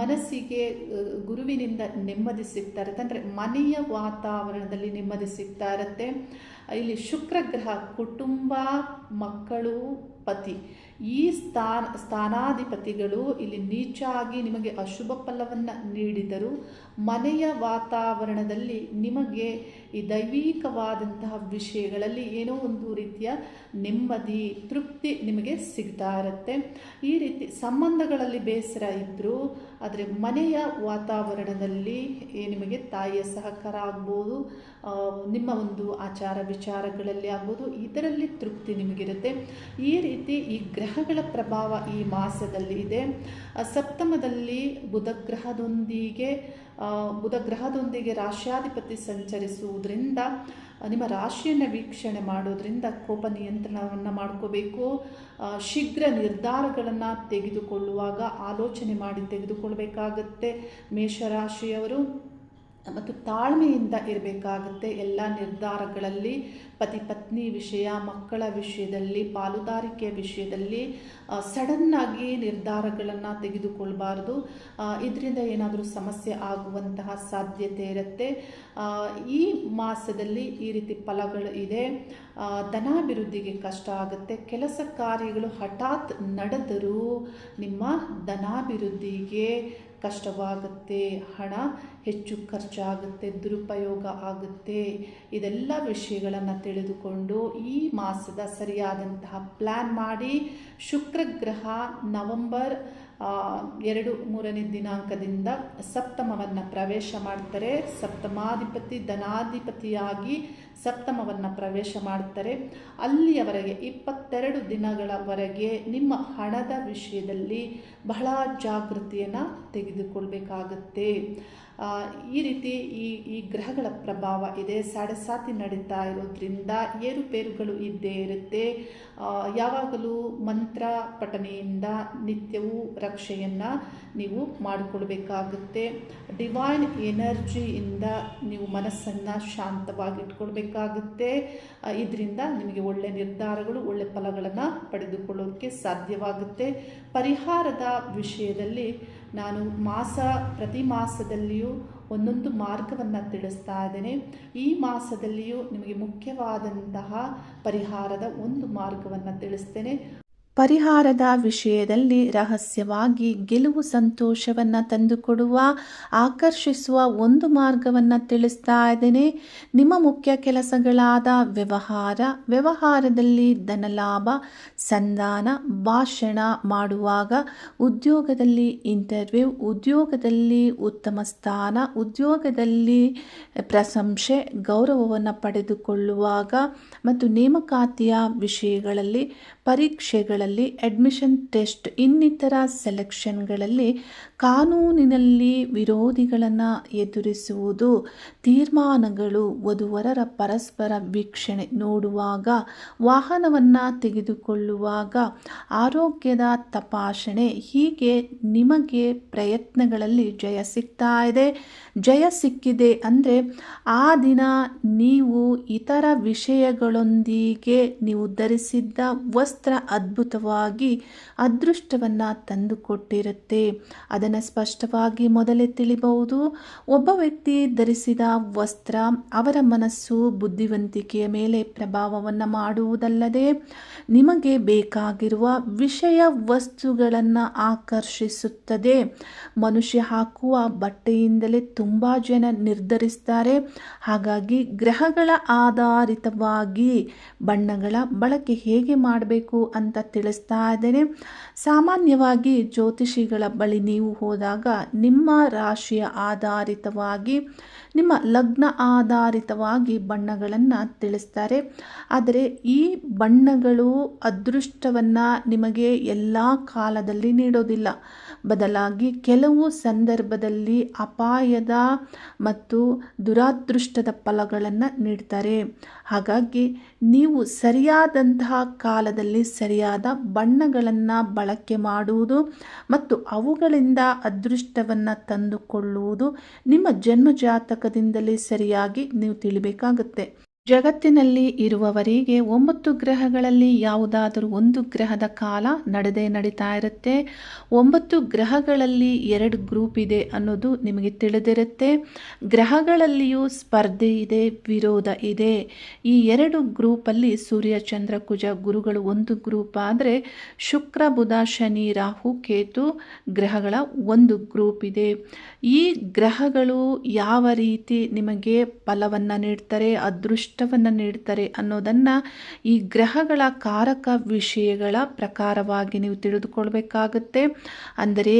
ಮನಸ್ಸಿಗೆ ಗುರುವಿನಿಂದ ನೆಮ್ಮದಿ ಸಿಗ್ತಾ ಇರುತ್ತೆ ಅಂದರೆ ಮನೆಯ ವಾತಾವರಣದಲ್ಲಿ ನೆಮ್ಮದಿ ಸಿಗ್ತಾ ಇರುತ್ತೆ ಇಲ್ಲಿ ಶುಕ್ರ ಗ್ರಹ ಕುಟುಂಬ, ಮಕ್ಕಳು, ಪತಿ. ಈ ಸ್ಥಾನ, ಸ್ಥಾನಾಧಿಪತಿಗಳು ಇಲ್ಲಿ ನೀಚಾಗಿ ನಿಮಗೆ ಅಶುಭ ಫಲವನ್ನು ನೀಡಿದರು. ಮನೆಯ ವಾತಾವರಣದಲ್ಲಿ ನಿಮಗೆ ಈ ದೈವಿಕವಾದಂತಹ ವಿಷಯಗಳಲ್ಲಿ ಏನೋ ಒಂದು ರೀತಿಯ ನೆಮ್ಮದಿ, ತೃಪ್ತಿ ನಿಮಗೆ ಸಿಗ್ತಾ ಇರುತ್ತೆ. ಈ ರೀತಿ ಸಂಬಂಧಗಳಲ್ಲಿ ಬೇಸರ ಇದ್ದರೂ ಆದರೆ ಮನೆಯ ವಾತಾವರಣದಲ್ಲಿ ನಿಮಗೆ ತಾಯಿಯ ಸಹಕಾರ ಆಗ್ಬೋದು ನಿಮ್ಮ ಒಂದು ಆಚಾರ ವಿಚಾರಗಳಲ್ಲಿ ಆಗ್ಬೋದು, ಇದರಲ್ಲಿ ತೃಪ್ತಿ ನಿಮಗಿರುತ್ತೆ. ಈ ರೀತಿ ಈ ಗ್ರಹಗಳ ಪ್ರಭಾವ ಈ ಮಾಸದಲ್ಲಿ ಇದೆ. ಸಪ್ತಮದಲ್ಲಿ ಬುಧಗ್ರಹದೊಂದಿಗೆ ಬುಧಗ್ರಹದೊಂದಿಗೆ ರಾಶ್ಯಾಧಿಪತಿ ಸಂಚರಿಸುವುದರಿಂದ ನಿಮ್ಮ ರಾಶಿಯನ್ನು ವೀಕ್ಷಣೆ ಮಾಡೋದರಿಂದ ಕೋಪ ನಿಯಂತ್ರಣವನ್ನು ಮಾಡ್ಕೋಬೇಕು. ಶೀಘ್ರ ನಿರ್ಧಾರಗಳನ್ನು ತೆಗೆದುಕೊಳ್ಳುವಾಗ ಆಲೋಚನೆ ಮಾಡಿ ತೆಗೆದುಕೊಳ್ಬೇಕಾಗತ್ತೆ ಮೇಷರಾಶಿಯವರು. ಮತ್ತು ತಾಳ್ಮೆಯಿಂದ ಇರಬೇಕಾಗುತ್ತೆ ಎಲ್ಲ ನಿರ್ಧಾರಗಳಲ್ಲಿ. ಪತಿ ಪತ್ನಿ ವಿಷಯ, ಮಕ್ಕಳ ವಿಷಯದಲ್ಲಿ ಪಾಲುದಾರಿಕೆಯ ವಿಷಯದಲ್ಲಿ ಸಡನ್ನಾಗಿ ನಿರ್ಧಾರಗಳನ್ನು ತೆಗೆದುಕೊಳ್ಬಾರ್ದು. ಇದರಿಂದ ಏನಾದರೂ ಸಮಸ್ಯೆ ಆಗುವಂತಹ ಸಾಧ್ಯತೆ ಇರುತ್ತೆ. ಈ ಮಾಸದಲ್ಲಿ ಈ ರೀತಿ ಫಲಗಳು ಇದೆ. ಧನಾಭಿವೃದ್ಧಿಗೆ ಕಷ್ಟ ಆಗುತ್ತೆ. ಕೆಲಸ ಕಾರ್ಯಗಳು ಹಠಾತ್ ನಡೆದರೂ ನಿಮ್ಮ ಧನಾಭಿವೃದ್ಧಿಗೆ ಕಷ್ಟವಾಗುತ್ತೆ, ಹಣ ಹೆಚ್ಚು ಖರ್ಚಾಗುತ್ತೆ, ದುರುಪಯೋಗ ಆಗುತ್ತೆ. ಇದೆಲ್ಲ ವಿಷಯಗಳನ್ನು ತಿಳಿದುಕೊಂಡು ಈ ಮಾಸದ ಸರಿಯಾದಂತಹ ಪ್ಲ್ಯಾನ್ ಮಾಡಿ ಶುಕ್ರಗ್ರಹ ನವಂಬರ್ ಎರಡು ಮೂರನೇ ದಿನಾಂಕದಿಂದ ಸಪ್ತಮವನ್ನು ಪ್ರವೇಶ ಮಾಡ್ತಾರೆ. ಸಪ್ತಮಾಧಿಪತಿ ಧನಾಧಿಪತಿಯಾಗಿ ಸಪ್ತಮವನ್ನು ಪ್ರವೇಶ ಮಾಡ್ತಾರೆ. ಅಲ್ಲಿಯವರೆಗೆ ಇಪ್ಪತ್ತೆರಡು ದಿನಗಳವರೆಗೆ ನಿಮ್ಮ ಹಣದ ವಿಷಯದಲ್ಲಿ ಬಹಳ ಜಾಗೃತಿಯನ್ನು ತೆಗೆದುಕೊಳ್ಬೇಕಾಗತ್ತೆ. ಈ ರೀತಿ ಈ ಈ ಗ್ರಹಗಳ ಪ್ರಭಾವ ಇದೆ. ಸಾತಿ ನಡೀತಾ ಇರೋದ್ರಿಂದ ಏರುಪೇರುಗಳು ಇದ್ದೇ ಇರುತ್ತೆ. ಯಾವಾಗಲೂ ಮಂತ್ರ ಪಠನೆಯಿಂದ ನಿತ್ಯವೂ ರಕ್ಷೆಯನ್ನು ನೀವು ಮಾಡಿಕೊಳ್ಬೇಕಾಗುತ್ತೆ. ಡಿವೈನ್ ಎನರ್ಜಿಯಿಂದ ನೀವು ಮನಸ್ಸನ್ನು ಶಾಂತವಾಗಿಟ್ಕೊಳ್ಬೇಕಾಗುತ್ತೆ. ಇದರಿಂದ ನಿಮಗೆ ಒಳ್ಳೆಯ ನಿರ್ಧಾರಗಳು, ಒಳ್ಳೆ ಫಲಗಳನ್ನು ಪಡೆದುಕೊಳ್ಳೋದಕ್ಕೆ ಸಾಧ್ಯವಾಗುತ್ತೆ. ಪರಿಹಾರದ ವಿಷಯದಲ್ಲಿ ನಾನು ಮಾಸ, ಪ್ರತಿ ಮಾಸದಲ್ಲಿಯೂ ಒಂದೊಂದು ಮಾರ್ಗವನ್ನು ತಿಳಿಸ್ತಾ ಇದ್ದೇನೆ. ಈ ಮಾಸದಲ್ಲಿಯೂ ನಿಮಗೆ ಮುಖ್ಯವಾದಂತಹ ಪರಿಹಾರದ ಒಂದು ಮಾರ್ಗವನ್ನು ತಿಳಿಸ್ತೇನೆ. ಪರಿಹಾರದ ವಿಷಯದಲ್ಲಿ ರಹಸ್ಯವಾಗಿ ಗೆಲುವು ಸಂತೋಷವನ್ನು ತಂದುಕೊಡುವ, ಆಕರ್ಷಿಸುವ ಒಂದು ಮಾರ್ಗವನ್ನು ತಿಳಿಸ್ತಾ ಇದ್ದೇನೆ. ನಿಮ್ಮ ಮುಖ್ಯ ಕೆಲಸಗಳಾದ ವ್ಯವಹಾರ, ವ್ಯವಹಾರದಲ್ಲಿ ಧನಲಾಭ ಸಂಧಾನ, ಭಾಷಣ ಮಾಡುವಾಗ ಉದ್ಯೋಗದಲ್ಲಿ ಇಂಟರ್ವ್ಯೂ ಉದ್ಯೋಗದಲ್ಲಿ ಉತ್ತಮ ಸ್ಥಾನ, ಉದ್ಯೋಗದಲ್ಲಿ ಪ್ರಶಂಸೆ, ಗೌರವವನ್ನು ಪಡೆದುಕೊಳ್ಳುವಾಗ ಮತ್ತು ನೇಮಕಾತಿಯ ವಿಷಯಗಳಲ್ಲಿ ಪರೀಕ್ಷೆಗಳಲ್ಲಿ ಅಡ್ಮಿಷನ್ ಟೆಸ್ಟ್ ಇನ್ನಿತರ ಸೆಲೆಕ್ಷನ್ಗಳಲ್ಲಿ ಕಾನೂನಿನಲ್ಲಿ ವಿರೋಧಿಗಳನ್ನು ಎದುರಿಸುವುದು ತೀರ್ಮಾನಗಳು ವಧುವರರ ಪರಸ್ಪರ ವೀಕ್ಷಣೆ ನೋಡುವಾಗ, ವಾಹನವನ್ನು ತೆಗೆದುಕೊಳ್ಳುವಾಗ ಆರೋಗ್ಯದ ತಪಾಸಣೆ ಹೀಗೆ ನಿಮಗೆ ಪ್ರಯತ್ನಗಳಲ್ಲಿ ಜಯ ಸಿಗ್ತಾ ಇದೆ. ಜಯ ಸಿಕ್ಕಿದೆ ಅಂದರೆ ಆ ದಿನ ನೀವು ಇತರ ವಿಷಯಗಳೊಂದಿಗೆ ನೀವು ಧರಿಸಿದ್ದ ವಸ್ತ್ರ ಅದ್ಭುತವಾಗಿ ಅದೃಷ್ಟವನ್ನು ತಂದುಕೊಟ್ಟಿರುತ್ತೆ. ಅದನ್ನು ಸ್ಪಷ್ಟವಾಗಿ ಮೊದಲೇ ತಿಳಿಬಹುದು. ಒಬ್ಬ ವ್ಯಕ್ತಿ ಧರಿಸಿದ ವಸ್ತ್ರ ಅವರ ಮನಸ್ಸು ಬುದ್ಧಿವಂತಿಕೆಯ ಮೇಲೆ ಪ್ರಭಾವವನ್ನು ಮಾಡುವುದಲ್ಲದೆ ನಿಮಗೆ ಬೇಕಾಗಿರುವ ವಿಷಯ ವಸ್ತುಗಳನ್ನು ಆಕರ್ಷಿಸುತ್ತದೆ. ಮನುಷ್ಯ ಹಾಕುವ ಬಟ್ಟೆಯಿಂದಲೇ ತುಂಬ ಜನ ನಿರ್ಧರಿಸ್ತಾರೆ. ಹಾಗಾಗಿ ಗ್ರಹಗಳ ಆಧಾರಿತವಾಗಿ ಬಣ್ಣಗಳ ಬಳಕೆ ಹೇಗೆ ಮಾಡಬೇಕು ಅಂತ ತಿಳಿಸ್ತಾ ಇದ್ದೇನೆ. ಸಾಮಾನ್ಯವಾಗಿ ಜ್ಯೋತಿಷಿಗಳ ಬಳಿ ನೀವು ಹೋದಾಗ ನಿಮ್ಮ ರಾಶಿಯ ಆಧಾರಿತವಾಗಿ, ನಿಮ್ಮ ಲಗ್ನ ಆಧಾರಿತವಾಗಿ ಬಣ್ಣಗಳನ್ನು ತಿಳಿಸ್ತಾರೆ. ಆದರೆ ಈ ಬಣ್ಣಗಳು ಅದೃಷ್ಟವನ್ನು ನಿಮಗೆ ಎಲ್ಲ ಕಾಲದಲ್ಲಿ ನೀಡೋದಿಲ್ಲ. ಬದಲಾಗಿ ಕೆಲವು ಸಂದರ್ಭದಲ್ಲಿ ಅಪಾಯದ ಮತ್ತು ದುರಾದೃಷ್ಟದ ಫಲಗಳನ್ನು ನೀಡ್ತಾರೆ. ಹಾಗಾಗಿ ನೀವು ಸರಿಯಾದಂತಹ ಕಾಲದಲ್ಲಿ ಸರಿಯಾದ ಬಣ್ಣಗಳನ್ನು ಬಳಕೆ ಮಾಡುವುದು ಮತ್ತು ಅವುಗಳಿಂದ ಅದೃಷ್ಟವನ್ನು ತಂದುಕೊಳ್ಳುವುದು ನಿಮ್ಮ ಜನ್ಮ ಜಾತಕದಿಂದಲೇ ಸರಿಯಾಗಿ ನೀವು ತಿಳಿಬೇಕಾಗುತ್ತೆ. ಜಗತ್ತಿನಲ್ಲಿ ಇರುವವರಿಗೆ ಒಂಬತ್ತು ಗ್ರಹಗಳಲ್ಲಿ ಯಾವುದಾದರೂ ಒಂದು ಗ್ರಹದ ಕಾಲ ನಡೆದೇ ನಡೀತಾ ಇರುತ್ತೆ. ಒಂಬತ್ತು ಗ್ರಹಗಳಲ್ಲಿ ಎರಡು ಗ್ರೂಪ್ ಇದೆ ಅನ್ನೋದು ನಿಮಗೆ ತಿಳಿದಿರುತ್ತೆ. ಗ್ರಹಗಳಲ್ಲಿಯೂ ಸ್ಪರ್ಧೆ ಇದೆ, ವಿರೋಧ ಇದೆ. ಈ ಎರಡು ಗ್ರೂಪಲ್ಲಿ ಸೂರ್ಯ, ಚಂದ್ರ, ಕುಜ ಗುರುಗಳು ಒಂದು ಗ್ರೂಪ್ ಆದರೆ ಶುಕ್ರ, ಬುಧ, ಶನಿ, ರಾಹು, ಕೇತು ಗ್ರಹಗಳ ಒಂದು ಗ್ರೂಪ್ ಇದೆ. ಈ ಗ್ರಹಗಳು ಯಾವ ರೀತಿ ನಿಮಗೆ ಫಲವನ್ನು ನೀಡ್ತಾರೆ ಅದೃಷ್ಟವನ್ನು ನೀಡ್ತಾರೆ ಅನ್ನೋದನ್ನು ಈ ಗ್ರಹಗಳ ಕಾರಕ ವಿಷಯಗಳ ಪ್ರಕಾರವಾಗಿ ನೀವು ತಿಳಿದುಕೊಳ್ಬೇಕಾಗುತ್ತೆ. ಅಂದರೆ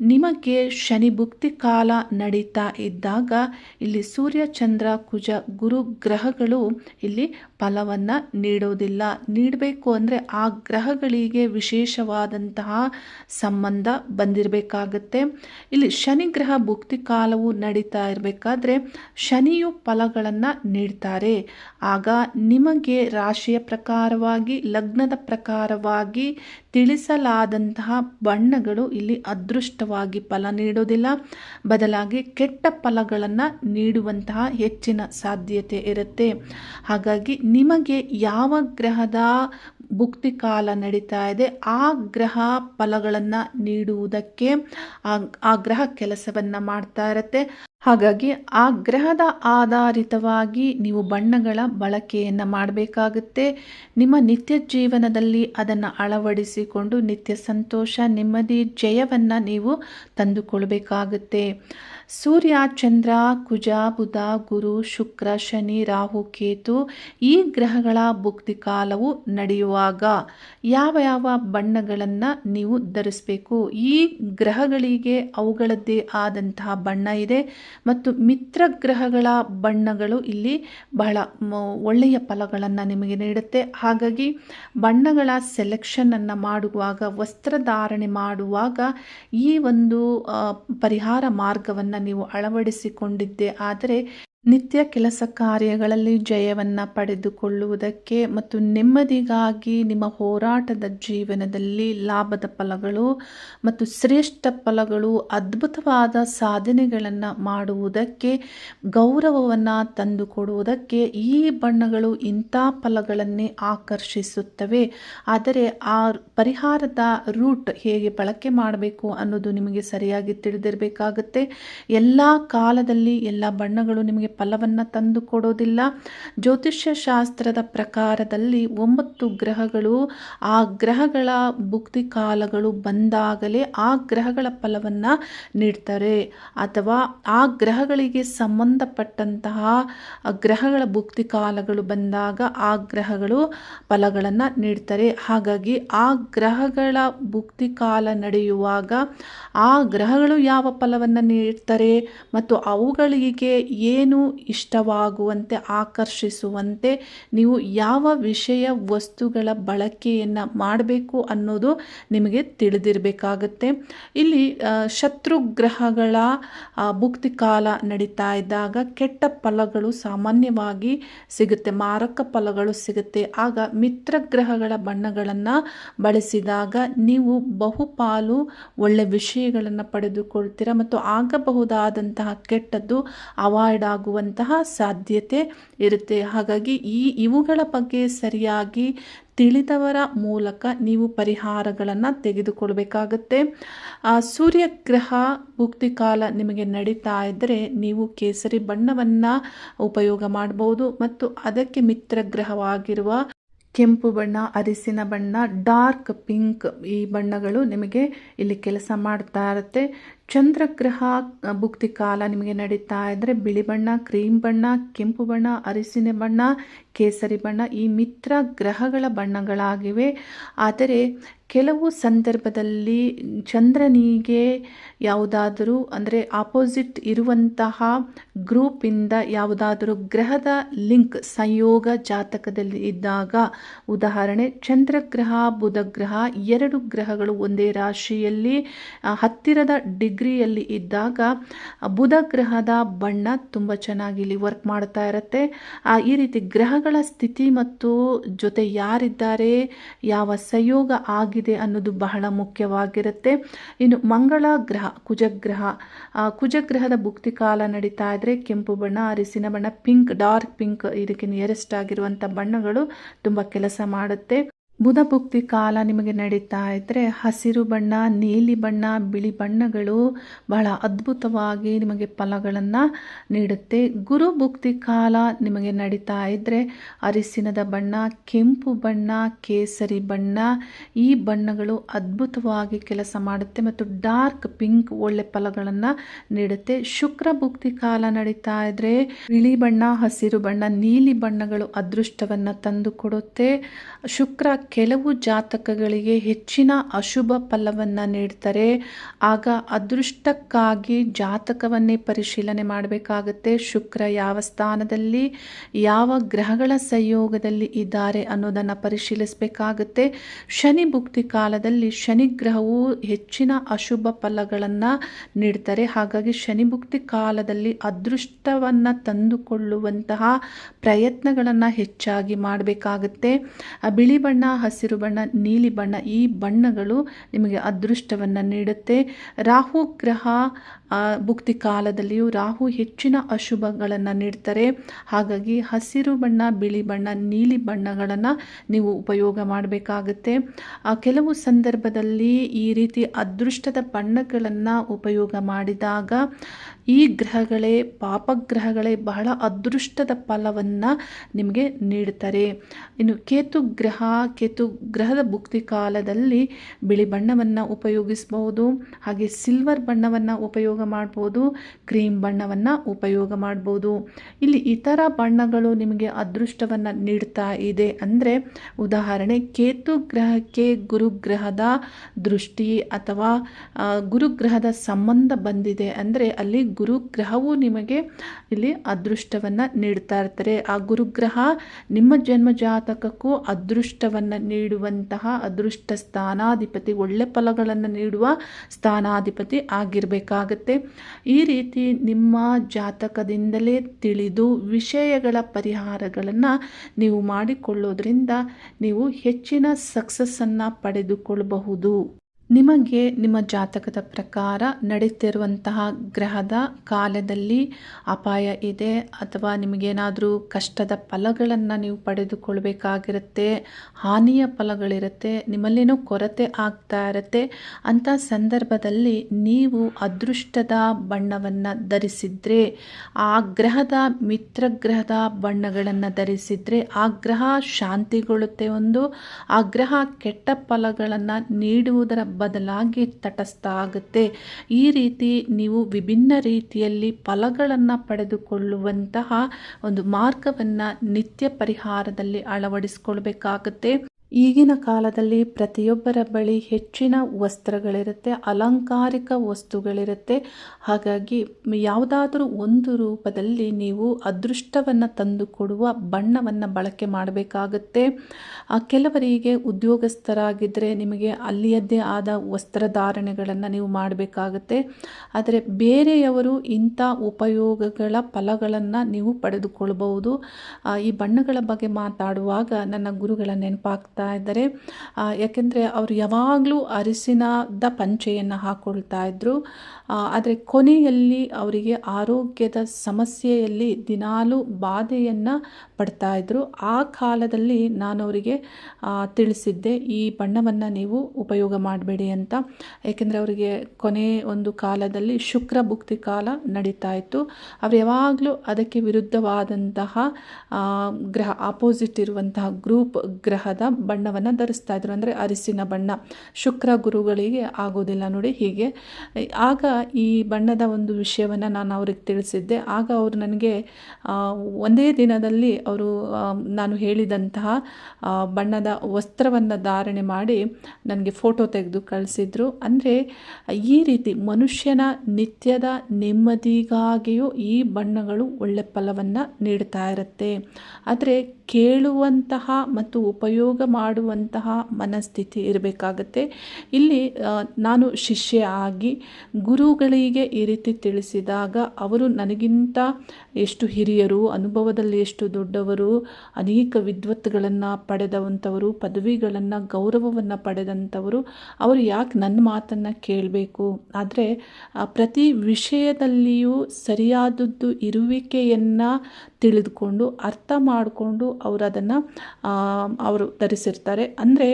ನಿಮಗೆ ಶನಿ ಭುಕ್ತಿ ಕಾಲ ನಡೀತಾ ಇದ್ದಾಗ ಇಲ್ಲಿ ಸೂರ್ಯ, ಚಂದ್ರ, ಕುಜ, ಗುರು ಗ್ರಹಗಳು ಇಲ್ಲಿ ಫಲವನ್ನು ನೀಡೋದಿಲ್ಲ. ನೀಡಬೇಕು ಅಂದರೆ ಆ ಗ್ರಹಗಳಿಗೆ ವಿಶೇಷವಾದಂತಹ ಸಂಬಂಧ ಬಂದಿರಬೇಕಾಗತ್ತೆ. ಇಲ್ಲಿ ಶನಿ ಗ್ರಹ ಭುಕ್ತಿ ಕಾಲವು ನಡೀತಾ ಇರಬೇಕಾದ್ರೆ ಶನಿಯು ಫಲಗಳನ್ನು ನೀಡ್ತಾರೆ. ಆಗ ನಿಮಗೆ ರಾಶಿಯ ಪ್ರಕಾರವಾಗಿ, ಲಗ್ನದ ಪ್ರಕಾರವಾಗಿ ತಿಳಿಸಲಾದಂತಹ ಬಣ್ಣಗಳು ಇಲ್ಲಿ ಅದೃಷ್ಟವಾಗಿ ಫಲ ನೀಡೋದಿಲ್ಲ ಬದಲಾಗಿ ಕೆಟ್ಟ ಫಲಗಳನ್ನು ನೀಡುವಂತಹ ಹೆಚ್ಚಿನ ಸಾಧ್ಯತೆ ಇರುತ್ತೆ. ಹಾಗಾಗಿ ನಿಮಗೆ ಯಾವ ಗ್ರಹದ ಭುಕ್ತಿ ಕಾಲ ನಡೀತಾ ಇದೆ, ಆ ಗ್ರಹ ಫಲಗಳನ್ನು ನೀಡುವುದಕ್ಕೆ ಆ ಗ್ರಹ ಕೆಲಸವನ್ನು ಮಾಡ್ತಾ ಇರುತ್ತೆ. ಹಾಗಾಗಿ ಆ ಗ್ರಹದ ಆಧಾರಿತವಾಗಿ ನೀವು ಬಣ್ಣಗಳ ಬಳಕೆಯನ್ನು ಮಾಡಬೇಕಾಗುತ್ತೆ. ನಿಮ್ಮ ನಿತ್ಯ ಜೀವನದಲ್ಲಿ ಅದನ್ನು ಅಳವಡಿಸಿಕೊಂಡು ನಿತ್ಯ ಸಂತೋಷ, ನೆಮ್ಮದಿ, ಜಯವನ್ನು ನೀವು ತಂದುಕೊಳ್ಬೇಕಾಗುತ್ತೆ. ಸೂರ್ಯ, ಚಂದ್ರ, ಕುಜ, ಬುಧ, ಗುರು, ಶುಕ್ರ, ಶನಿ, ರಾಹು, ಕೇತು ಈ ಗ್ರಹಗಳ ಭುಕ್ತಿ ಕಾಲವು ನಡೆಯುವಾಗ ಯಾವ ಯಾವ ಬಣ್ಣಗಳನ್ನು ನೀವು ಧರಿಸಬೇಕು? ಈ ಗ್ರಹಗಳಿಗೆ ಅವುಗಳದ್ದೇ ಆದಂತಹ ಬಣ್ಣ ಇದೆ ಮತ್ತು ಮಿತ್ರ ಗ್ರಹಗಳ ಬಣ್ಣಗಳು ಇಲ್ಲಿ ಬಹಳ ಒಳ್ಳೆಯ ಫಲಗಳನ್ನು ನಿಮಗೆ ನೀಡುತ್ತೆ. ಹಾಗಾಗಿ ಬಣ್ಣಗಳ ಸೆಲೆಕ್ಷನನ್ನು ಮಾಡುವಾಗ ವಸ್ತ್ರಧಾರಣೆ ಮಾಡುವಾಗ ಈ ಒಂದು ಪರಿಹಾರ ಮಾರ್ಗವನ್ನು ನೀವು ಅಳವಡಿಸಿಕೊಂಡಿದ್ದೆ. ಆದರೆ ನಿತ್ಯ ಕೆಲಸ ಕಾರ್ಯಗಳಲ್ಲಿ ಜಯವನ್ನು ಪಡೆದುಕೊಳ್ಳುವುದಕ್ಕೆ ಮತ್ತು ನೆಮ್ಮದಿಗಾಗಿ ನಿಮ್ಮ ಹೋರಾಟದ ಜೀವನದಲ್ಲಿ ಲಾಭದ ಫಲಗಳು ಮತ್ತು ಶ್ರೇಷ್ಠ ಫಲಗಳು, ಅದ್ಭುತವಾದ ಸಾಧನೆಗಳನ್ನು ಮಾಡುವುದಕ್ಕೆ, ಗೌರವವನ್ನು ತಂದುಕೊಡುವುದಕ್ಕೆ ಈ ಬಣ್ಣಗಳು ಇಂಥ ಫಲಗಳನ್ನೇ ಆಕರ್ಷಿಸುತ್ತವೆ. ಆದರೆ ಆ ಪರಿಹಾರದ ರೂಟ್ ಹೇಗೆ ಬಳಕೆ ಮಾಡಬೇಕು ಅನ್ನೋದು ನಿಮಗೆ ಸರಿಯಾಗಿ ತಿಳಿದಿರಬೇಕಾಗುತ್ತೆ. ಎಲ್ಲ ಕಾಲದಲ್ಲಿ ಎಲ್ಲ ಬಣ್ಣಗಳು ನಿಮಗೆ ಫಲವನ್ನು ತಂದು ಕೊಡೋದಿಲ್ಲ. ಜ್ಯೋತಿಷ್ಯ ಶಾಸ್ತ್ರದ ಪ್ರಕಾರದಲ್ಲಿ ಒಂಬತ್ತು ಗ್ರಹಗಳು, ಆ ಗ್ರಹಗಳ ಭುಕ್ತಿ ಕಾಲಗಳು ಬಂದಾಗಲೇ ಆ ಗ್ರಹಗಳ ಫಲವನ್ನು ನೀಡ್ತಾರೆ. ಅಥವಾ ಆ ಗ್ರಹಗಳಿಗೆ ಸಂಬಂಧಪಟ್ಟಂತಹ ಗ್ರಹಗಳ ಭುಕ್ತಿ ಕಾಲಗಳು ಬಂದಾಗ ಆ ಗ್ರಹಗಳು ಫಲಗಳನ್ನು ನೀಡ್ತಾರೆ. ಹಾಗಾಗಿ ಆ ಗ್ರಹಗಳ ಭುಕ್ತಿ ಕಾಲ ನಡೆಯುವಾಗ ಆ ಗ್ರಹಗಳು ಯಾವ ಫಲವನ್ನು ನೀಡ್ತಾರೆ ಮತ್ತು ಅವುಗಳಿಗೆ ಏನು ಇಷ್ಟವಾಗುವಂತೆ ಆಕರ್ಷಿಸುವಂತೆ ನೀವು ಯಾವ ವಿಷಯ ವಸ್ತುಗಳ ಬಳಕೆಯನ್ನು ಮಾಡಬೇಕು ಅನ್ನೋದು ನಿಮಗೆ ತಿಳಿದಿರಬೇಕಾಗತ್ತೆ. ಇಲ್ಲಿ ಆ, ಶತ್ರು ಗ್ರಹಗಳ ಆ, ಭುಕ್ತಿ ಕಾಲ ನಡೀತಾ ಇದ್ದಾಗ ಕೆಟ್ಟ ಫಲಗಳು ಸಾಮಾನ್ಯವಾಗಿ ಸಿಗುತ್ತೆ ಮಾರಕ ಫಲಗಳು ಸಿಗುತ್ತೆ. ಆಗ ಮಿತ್ರ ಗ್ರಹಗಳ ಬಣ್ಣಗಳನ್ನು ಬಳಸಿದಾಗ ನೀವು ಬಹುಪಾಲು ಒಳ್ಳೆ ವಿಷಯಗಳನ್ನು ಪಡೆದುಕೊಳ್ತೀರಾ ಮತ್ತು ಆಗಬಹುದಾದಂತಹ ಕೆಟ್ಟದ್ದು ಅವಾಯ್ಡ್ ಆಗುವಂತಹ ಸಾಧ್ಯತೆ ಇರುತ್ತೆ. ಹಾಗಾಗಿ ಈ ಇವುಗಳ ಬಗ್ಗೆ ಸರಿಯಾಗಿ ತಿಳಿದವರ ಮೂಲಕ ನೀವು ಪರಿಹಾರಗಳನ್ನು ತೆಗೆದುಕೊಳ್ಬೇಕಾಗತ್ತೆ. ಆ, ಸೂರ್ಯಗ್ರಹ ಕಾಲ ನಿಮಗೆ ನಡೀತಾ ಇದ್ದರೆ ನೀವು ಕೇಸರಿ ಬಣ್ಣವನ್ನು ಉಪಯೋಗ ಮಾಡ್ಬೋದು. ಮತ್ತು ಅದಕ್ಕೆ ಮಿತ್ರ ಗ್ರಹವಾಗಿರುವ ಕೆಂಪು ಬಣ್ಣ, ಅರಿಸಿನ ಬಣ್ಣ, ಡಾರ್ಕ್ ಪಿಂಕ್ ಈ ಬಣ್ಣಗಳು ನಿಮಗೆ ಇಲ್ಲಿ ಕೆಲಸ ಮಾಡ್ತಾ ಇರುತ್ತೆ. ಚಂದ್ರಗ್ರಹ ಭುಕ್ತಿ ಕಾಲ ನಿಮಗೆ ನಡೀತಾ ಇದ್ದರೆ ಬಿಳಿ ಬಣ್ಣ, ಕ್ರೀಮ್ ಬಣ್ಣ, ಕೆಂಪು ಬಣ್ಣ, ಅರಿಸಿನ ಬಣ್ಣ, ಕೇಸರಿ ಬಣ್ಣ ಈ ಮಿತ್ರ ಗ್ರಹಗಳ ಬಣ್ಣಗಳಾಗಿವೆ. ಆದರೆ ಕೆಲವು ಸಂದರ್ಭದಲ್ಲಿ ಚಂದ್ರನಿಗೆ ಯಾವುದಾದರೂ, ಅಂದರೆ ಆಪೋಸಿಟ್ ಇರುವಂತಹ ಗ್ರೂಪಿಂದ ಯಾವುದಾದರೂ ಗ್ರಹದ ಲಿಂಕ್ ಸಂಯೋಗ ಜಾತಕದಲ್ಲಿ ಇದ್ದಾಗ, ಉದಾಹರಣೆ, ಚಂದ್ರಗ್ರಹ, ಬುಧಗ್ರಹ ಎರಡು ಗ್ರಹಗಳು ಒಂದೇ ರಾಶಿಯಲ್ಲಿ ಹತ್ತಿರದ ಡಿಗ್ರಿಯಲ್ಲಿ ಇದ್ದಾಗ ಬುಧ ಗ್ರಹದ ಬಣ್ಣ ತುಂಬ ಚೆನ್ನಾಗಿ ಇಲ್ಲಿ ವರ್ಕ್ ಮಾಡ್ತಾ ಇರುತ್ತೆ. ಈ ರೀತಿ ಗ್ರಹಗಳ ಸ್ಥಿತಿ ಮತ್ತು ಜೊತೆ ಯಾರಿದ್ದಾರೆ, ಯಾವ ಸಂಯೋಗ ಆಗಿದೆ ಅನ್ನೋದು ಬಹಳ ಮುಖ್ಯವಾಗಿರುತ್ತೆ. ಇನ್ನು ಮಂಗಳ ಗ್ರಹ ಕುಜಗ್ರಹ. ಕುಜಗ್ರಹದ ಭುಕ್ತಿ ಕಾಲ ನಡೀತಾ ಇದ್ರೆ ಕೆಂಪು ಬಣ್ಣ, ಅರಿಸಿನ ಬಣ್ಣ, ಪಿಂಕ್, ಡಾರ್ಕ್ ಪಿಂಕ್ ಇದಕ್ಕೆ ನಿಯರೆಸ್ಟ್ ಆಗಿರುವಂಥ ಬಣ್ಣಗಳು ತುಂಬ ಕೆಲಸ ಮಾಡುತ್ತೆ. ಬುಧ ಭುಕ್ತಿ ಕಾಲ ನಿಮಗೆ ನಡೀತಾ ಇದ್ದರೆ ಹಸಿರು ಬಣ್ಣ, ನೀಲಿ ಬಣ್ಣ, ಬಿಳಿ ಬಣ್ಣಗಳು ಬಹಳ ಅದ್ಭುತವಾಗಿ ನಿಮಗೆ ಫಲಗಳನ್ನು ನೀಡುತ್ತೆ. ಗುರು ಭುಕ್ತಿ ಕಾಲ ನಿಮಗೆ ನಡೀತಾ ಇದ್ದರೆ ಅರಿಸಿನದ ಬಣ್ಣ, ಕೆಂಪು ಬಣ್ಣ, ಕೇಸರಿ ಬಣ್ಣ, ಈ ಬಣ್ಣಗಳು ಅದ್ಭುತವಾಗಿ ಕೆಲಸ ಮಾಡುತ್ತೆ ಮತ್ತು ಡಾರ್ಕ್, ಪಿಂಕ್ ಒಳ್ಳೆ ಫಲಗಳನ್ನು ನೀಡುತ್ತೆ. ಶುಕ್ರ ಭುಕ್ತಿ ಕಾಲ ನಡೀತಾ ಇದ್ದರೆ ಬಿಳಿ ಬಣ್ಣ, ಹಸಿರು ಬಣ್ಣ, ನೀಲಿ ಬಣ್ಣಗಳು ಅದೃಷ್ಟವನ್ನು ತಂದುಕೊಡುತ್ತೆ ಶುಕ್ರ ಕೆಲವು ಜಾತಕಗಳಿಗೆ ಹೆಚ್ಚಿನ ಅಶುಭ ಫಲವನ್ನು ನೀಡ್ತಾರೆ. ಆಗ ಅದೃಷ್ಟಕ್ಕಾಗಿ ಜಾತಕವನ್ನೇ ಪರಿಶೀಲನೆ ಮಾಡಬೇಕಾಗತ್ತೆ. ಶುಕ್ರ ಯಾವ ಸ್ಥಾನದಲ್ಲಿ, ಯಾವ ಗ್ರಹಗಳ ಸಂಯೋಗದಲ್ಲಿ ಇದ್ದಾರೆ ಅನ್ನೋದನ್ನು ಪರಿಶೀಲಿಸಬೇಕಾಗುತ್ತೆ. ಶನಿ ಭುಕ್ತಿ ಕಾಲದಲ್ಲಿ ಶನಿ ಗ್ರಹವು ಹೆಚ್ಚಿನ ಅಶುಭ ಫಲಗಳನ್ನು ನೀಡ್ತಾರೆ. ಹಾಗಾಗಿ ಶನಿ ಭುಕ್ತಿ ಕಾಲದಲ್ಲಿ ಅದೃಷ್ಟವನ್ನು ತಂದುಕೊಳ್ಳುವಂತಹ ಪ್ರಯತ್ನಗಳನ್ನು ಹೆಚ್ಚಾಗಿ ಮಾಡಬೇಕಾಗುತ್ತೆ. ಬಿಳಿ ಬಣ್ಣ ಹಸಿರು ಬಣ್ಣ, ನೀಲಿ ಬಣ್ಣ ಈ ಬಣ್ಣಗಳು ನಿಮಗೆ ಅದೃಷ್ಟವನ್ನು ನೀಡುತ್ತೆ. ರಾಹು ಗ್ರಹ ಭುಕ್ತಿ ಕಾಲದಲ್ಲಿಯೂ ರಾಹು ಹೆಚ್ಚಿನ ಅಶುಭಗಳನ್ನು ನೀಡ್ತಾರೆ. ಹಾಗಾಗಿ ಹಸಿರು ಬಣ್ಣ, ಬಿಳಿ ಬಣ್ಣ, ನೀಲಿ ಬಣ್ಣಗಳನ್ನು ನೀವು ಉಪಯೋಗ ಮಾಡಬೇಕಾಗುತ್ತೆ. ಕೆಲವು ಸಂದರ್ಭದಲ್ಲಿ ಈ ರೀತಿ ಅದೃಷ್ಟದ ಬಣ್ಣಗಳನ್ನು ಉಪಯೋಗ ಮಾಡಿದಾಗ ಈ ಗ್ರಹಗಳೇ, ಪಾಪಗ್ರಹಗಳೇ ಬಹಳ ಅದೃಷ್ಟದ ಫಲವನ್ನು ನಿಮಗೆ ನೀಡ್ತಾರೆ. ಇನ್ನು ಕೇತು ಗ್ರಹ, ಕೇತು ಗ್ರಹದ ಭುಕ್ತಿ ಕಾಲದಲ್ಲಿ ಬಿಳಿ ಬಣ್ಣವನ್ನು ಉಪಯೋಗಿಸ್ಬೋದು, ಹಾಗೆ ಸಿಲ್ವರ್ ಬಣ್ಣವನ್ನು ಉಪಯೋಗ ಮಾಡ್ಬೋದು, ಕ್ರೀಮ್ ಬಣ್ಣವನ್ನು ಉಪಯೋಗ ಮಾಡ್ಬೋದು. ಇಲ್ಲಿ ಇತರ ಬಣ್ಣಗಳು ನಿಮಗೆ ಅದೃಷ್ಟವನ್ನು ನೀಡ್ತಾ ಇದೆ. ಅಂದರೆ ಉದಾಹರಣೆ, ಕೇತು ಗ್ರಹಕ್ಕೆ ಗುರುಗ್ರಹದ ದೃಷ್ಟಿ ಅಥವಾ ಗುರುಗ್ರಹದ ಸಂಬಂಧ ಬಂದಿದೆ. ಅಂದರೆ ಅಲ್ಲಿ ಗುರುಗ್ರಹವು ನಿಮಗೆ ಇಲ್ಲಿ ಅದೃಷ್ಟವನ್ನು ನೀಡ್ತಾ ಇರ್ತಾರೆ. ಆ ಗುರುಗ್ರಹ ನಿಮ್ಮ ಜನ್ಮ ಜಾತಕಕ್ಕೂ ಅದೃಷ್ಟವನ್ನು ನೀಡುವಂತಹ ಅದೃಷ್ಟ ಸ್ಥಾನಾಧಿಪತಿ, ಒಳ್ಳೆ ಫಲಗಳನ್ನು ನೀಡುವ ಸ್ಥಾನಾಧಿಪತಿ ಆಗಿರಬೇಕಾಗತ್ತೆ. ಈ ರೀತಿ ನಿಮ್ಮ ಜಾತಕದಿಂದಲೇ ತಿಳಿದು ವಿಷಯಗಳ ಪರಿಹಾರಗಳನ್ನು ನೀವು ಮಾಡಿಕೊಳ್ಳೋದ್ರಿಂದ ನೀವು ಹೆಚ್ಚಿನ ಸಕ್ಸಸ್ಸನ್ನು ಪಡೆದುಕೊಳ್ಳಬಹುದು ನಿಮಗೆ ನಿಮ್ಮ ಜಾತಕದ ಪ್ರಕಾರ ನಡೀತಿರುವಂತಹ ಗ್ರಹದ ಕಾಲದಲ್ಲಿ ಅಪಾಯ ಇದೆ ಅಥವಾ ನಿಮಗೇನಾದರೂ ಕಷ್ಟದ ಫಲಗಳನ್ನು ನೀವು ಪಡೆದುಕೊಳ್ಬೇಕಾಗಿರುತ್ತೆ, ಹಾನಿಯ ಫಲಗಳಿರುತ್ತೆ, ನಿಮ್ಮಲ್ಲೇನೋ ಕೊರತೆ ಆಗ್ತಾ ಇರುತ್ತೆ ಅಂಥ ಸಂದರ್ಭದಲ್ಲಿ ನೀವು ಅದೃಷ್ಟದ ಬಣ್ಣವನ್ನು ಧರಿಸಿದರೆ, ಆ ಗ್ರಹದ ಮಿತ್ರ ಗ್ರಹದ ಬಣ್ಣಗಳನ್ನು ಧರಿಸಿದರೆ ಆ ಗ್ರಹ ಶಾಂತಿಗೊಳ್ಳುತ್ತೆ ಒಂದು, ಆ ಗ್ರಹ ಕೆಟ್ಟ ಫಲಗಳನ್ನು ನೀಡುವುದರ ಬದಲಾಗಿ ತಟಸ್ಥ ಆಗುತ್ತೆ ಈ ರೀತಿ ನೀವು ವಿಭಿನ್ನ ರೀತಿಯಲ್ಲಿ ಫಲಗಳನ್ನು ಪಡೆದುಕೊಳ್ಳುವಂತಹ ಒಂದು ಮಾರ್ಗವನ್ನು ನಿತ್ಯ ಪರಿಹಾರದಲ್ಲಿ ಅಳವಡಿಸ್ಕೊಳ್ಬೇಕಾಗುತ್ತೆ. ಈಗಿನ ಕಾಲದಲ್ಲಿ ಪ್ರತಿಯೊಬ್ಬರ ಬಳಿ ಹೆಚ್ಚಿನ ವಸ್ತ್ರಗಳಿರುತ್ತೆ, ಅಲಂಕಾರಿಕ ವಸ್ತುಗಳಿರುತ್ತೆ. ಹಾಗಾಗಿ ಯಾವುದಾದರೂ ಒಂದು ರೂಪದಲ್ಲಿ ನೀವು ಅದೃಷ್ಟವನ್ನು ತಂದುಕೊಡುವ ಬಣ್ಣವನ್ನು ಬಳಕೆ ಮಾಡಬೇಕಾಗುತ್ತೆ. ಕೆಲವರಿಗೆ ಉದ್ಯೋಗಸ್ಥರಾಗಿದ್ದರೆ ನಿಮಗೆ ಅಲ್ಲಿಯದ್ದೇ ಆದ ವಸ್ತ್ರಧಾರಣೆಗಳನ್ನು ನೀವು ಮಾಡಬೇಕಾಗುತ್ತೆ. ಆದರೆ ಬೇರೆಯವರು ಇಂಥ ಉಪಯೋಗಗಳ ಫಲಗಳನ್ನು ನೀವು ಪಡೆದುಕೊಳ್ಳಬಹುದು ಈ ಬಣ್ಣಗಳ ಬಗ್ಗೆ ಮಾತಾಡುವಾಗ ನನ್ನ ಗುರುಗಳ ನೆನಪಾಗ್ತಾ ಇದ್ದಾರೆ. ಯಾಕೆಂದರೆ ಅವರು ಯಾವಾಗಲೂ ಅರಿಸಿನದ ಪಂಚೆಯನ್ನು ಹಾಕ್ಕೊಳ್ತಾ ಇದ್ದರು ಆದರೆ ಕೊನೆಯಲ್ಲಿ ಅವರಿಗೆ ಆರೋಗ್ಯದ ಸಮಸ್ಯೆಯಲ್ಲಿ ದಿನಾಲು ಬಾಧೆಯನ್ನು ಪಡ್ತಾ ಇದ್ದರು ಆ ಕಾಲದಲ್ಲಿ ನಾನು ಅವರಿಗೆ ತಿಳಿಸಿದ್ದೆ, ಈ ಬಣ್ಣವನ್ನು ನೀವು ಉಪಯೋಗ ಮಾಡಬೇಡಿ ಅಂತ. ಏಕೆಂದರೆ ಅವರಿಗೆ ಕೊನೆ ಒಂದು ಕಾಲದಲ್ಲಿ ಶುಕ್ರ ಭುಕ್ತಿ ಕಾಲ ನಡೀತಾ ಇತ್ತು. ಅವರು ಯಾವಾಗಲೂ ಅದಕ್ಕೆ ವಿರುದ್ಧವಾದಂತಹ ಗ್ರಹ ಆಪೋಸಿಟ್ ಇರುವಂತಹ ಗ್ರೂಪ್ ಗ್ರಹದ ಬಣ್ಣವನ್ನು ಧರಿಸ್ತಾ ಇದ್ರು. ಅಂದರೆ ಅರಿಸಿನ ಬಣ್ಣ. ಶುಕ್ರ ಗುರುಗಳಿಗೆ ಆಗೋದಿಲ್ಲ ನೋಡಿ ಹೀಗೆ. ಆಗ ಈ ಬಣ್ಣದ ಒಂದು ವಿಷಯವನ್ನು ನಾನು ಅವ್ರಿಗೆ ತಿಳಿಸಿದ್ದೆ. ಆಗ ಅವರು ನನಗೆ ಒಂದೇ ದಿನದಲ್ಲಿ ಅವರು ನಾನು ಹೇಳಿದಂತಹ ಬಣ್ಣದ ವಸ್ತ್ರವನ್ನು ಧಾರಣೆ ಮಾಡಿ ನನಗೆ ಫೋಟೋ ತೆಗೆದು ಕಳಿಸಿದ್ರು. ಅಂದರೆ, ಈ ರೀತಿ ಮನುಷ್ಯನ ನಿತ್ಯದ ನೆಮ್ಮದಿಗಾಗಿಯೂ ಈ ಬಣ್ಣಗಳು ಒಳ್ಳೆ ಫಲವನ್ನು ನೀಡ್ತಾ ಇರುತ್ತೆ. ಆದರೆ ಕೇಳುವಂತಹ ಮತ್ತು ಉಪಯೋಗ ಮಾಡುವಂತಹ ಮನಸ್ಥಿತಿ ಇರಬೇಕಾಗತ್ತೆ. ಇಲ್ಲಿ ನಾನು ಶಿಷ್ಯ ಆಗಿ ಗುರುಗಳಿಗೆ ಈ ರೀತಿ ತಿಳಿಸಿದಾಗ ಅವರು ನನಗಿಂತ ಎಷ್ಟು ಹಿರಿಯರು, ಅನುಭವದಲ್ಲಿ ಎಷ್ಟು ದೊಡ್ಡವರು, ಅನೇಕ ವಿದ್ವತ್ಗಳನ್ನು ಪಡೆದವಂಥವರು, ಪದವಿಗಳನ್ನು, ಗೌರವವನ್ನು ಪಡೆದಂಥವರು, ಅವರು ಯಾಕೆ ನನ್ನ ಮಾತನ್ನು ಕೇಳಬೇಕು? ಆದರೆ ಪ್ರತಿ ವಿಷಯದಲ್ಲಿಯೂ ಸರಿಯಾದದ್ದು ಇರುವಿಕೆಯನ್ನು ತಿಳಿದುಕೊಂಡು ಅರ್ಥ ಮಾಡಿಕೊಂಡು ಅವರು ಅದನ್ನು ಅವರು ಧರಿಸಿರ್ತಾರೆ. ಅಂದರೆ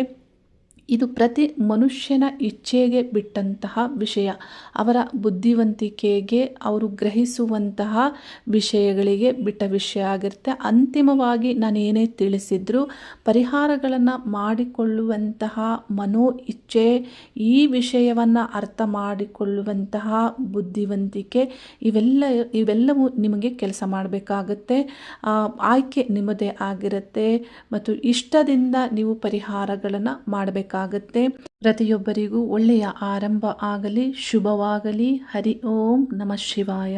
ಇದು ಪ್ರತಿ ಮನುಷ್ಯನ ಇಚ್ಛೆಗೆ ಬಿಟ್ಟಂತಹ ವಿಷಯ. ಅವರ ಬುದ್ಧಿವಂತಿಕೆಗೆ ಅವರು ಗ್ರಹಿಸುವಂತಹ ವಿಷಯಗಳಿಗೆ ಬಿಟ್ಟ ವಿಷಯ ಆಗಿರುತ್ತೆ. ಅಂತಿಮವಾಗಿ ನಾನು ಏನೇ ತಿಳಿಸಿದ್ರು ಪರಿಹಾರಗಳನ್ನು ಮಾಡಿಕೊಳ್ಳುವಂತಹ ಮನೋ ಇಚ್ಛೆ, ಈ ವಿಷಯವನ್ನು ಅರ್ಥ ಮಾಡಿಕೊಳ್ಳುವಂತಹ ಬುದ್ಧಿವಂತಿಕೆ, ಇವೆಲ್ಲ, ಇವೆಲ್ಲವೂ ನಿಮಗೆ ಕೆಲಸ ಮಾಡಬೇಕಾಗತ್ತೆ. ಆಯ್ಕೆ ನಿಮ್ಮದೇ ಆಗಿರುತ್ತೆ. ಮತ್ತು ಇಷ್ಟದಿಂದ ನೀವು ಪರಿಹಾರಗಳನ್ನು ಮಾಡಬೇಕಾಗುತ್ತೆ. ಬೇಕಾಗುತ್ತೆ ಪ್ರತಿಯೊಬ್ಬರಿಗೂ ಒಳ್ಳೆಯ ಆರಂಭ ಆಗಲಿ ಶುಭವಾಗಲಿ. ಹರಿ ಓಂ ನಮಃ ಶಿವಾಯ.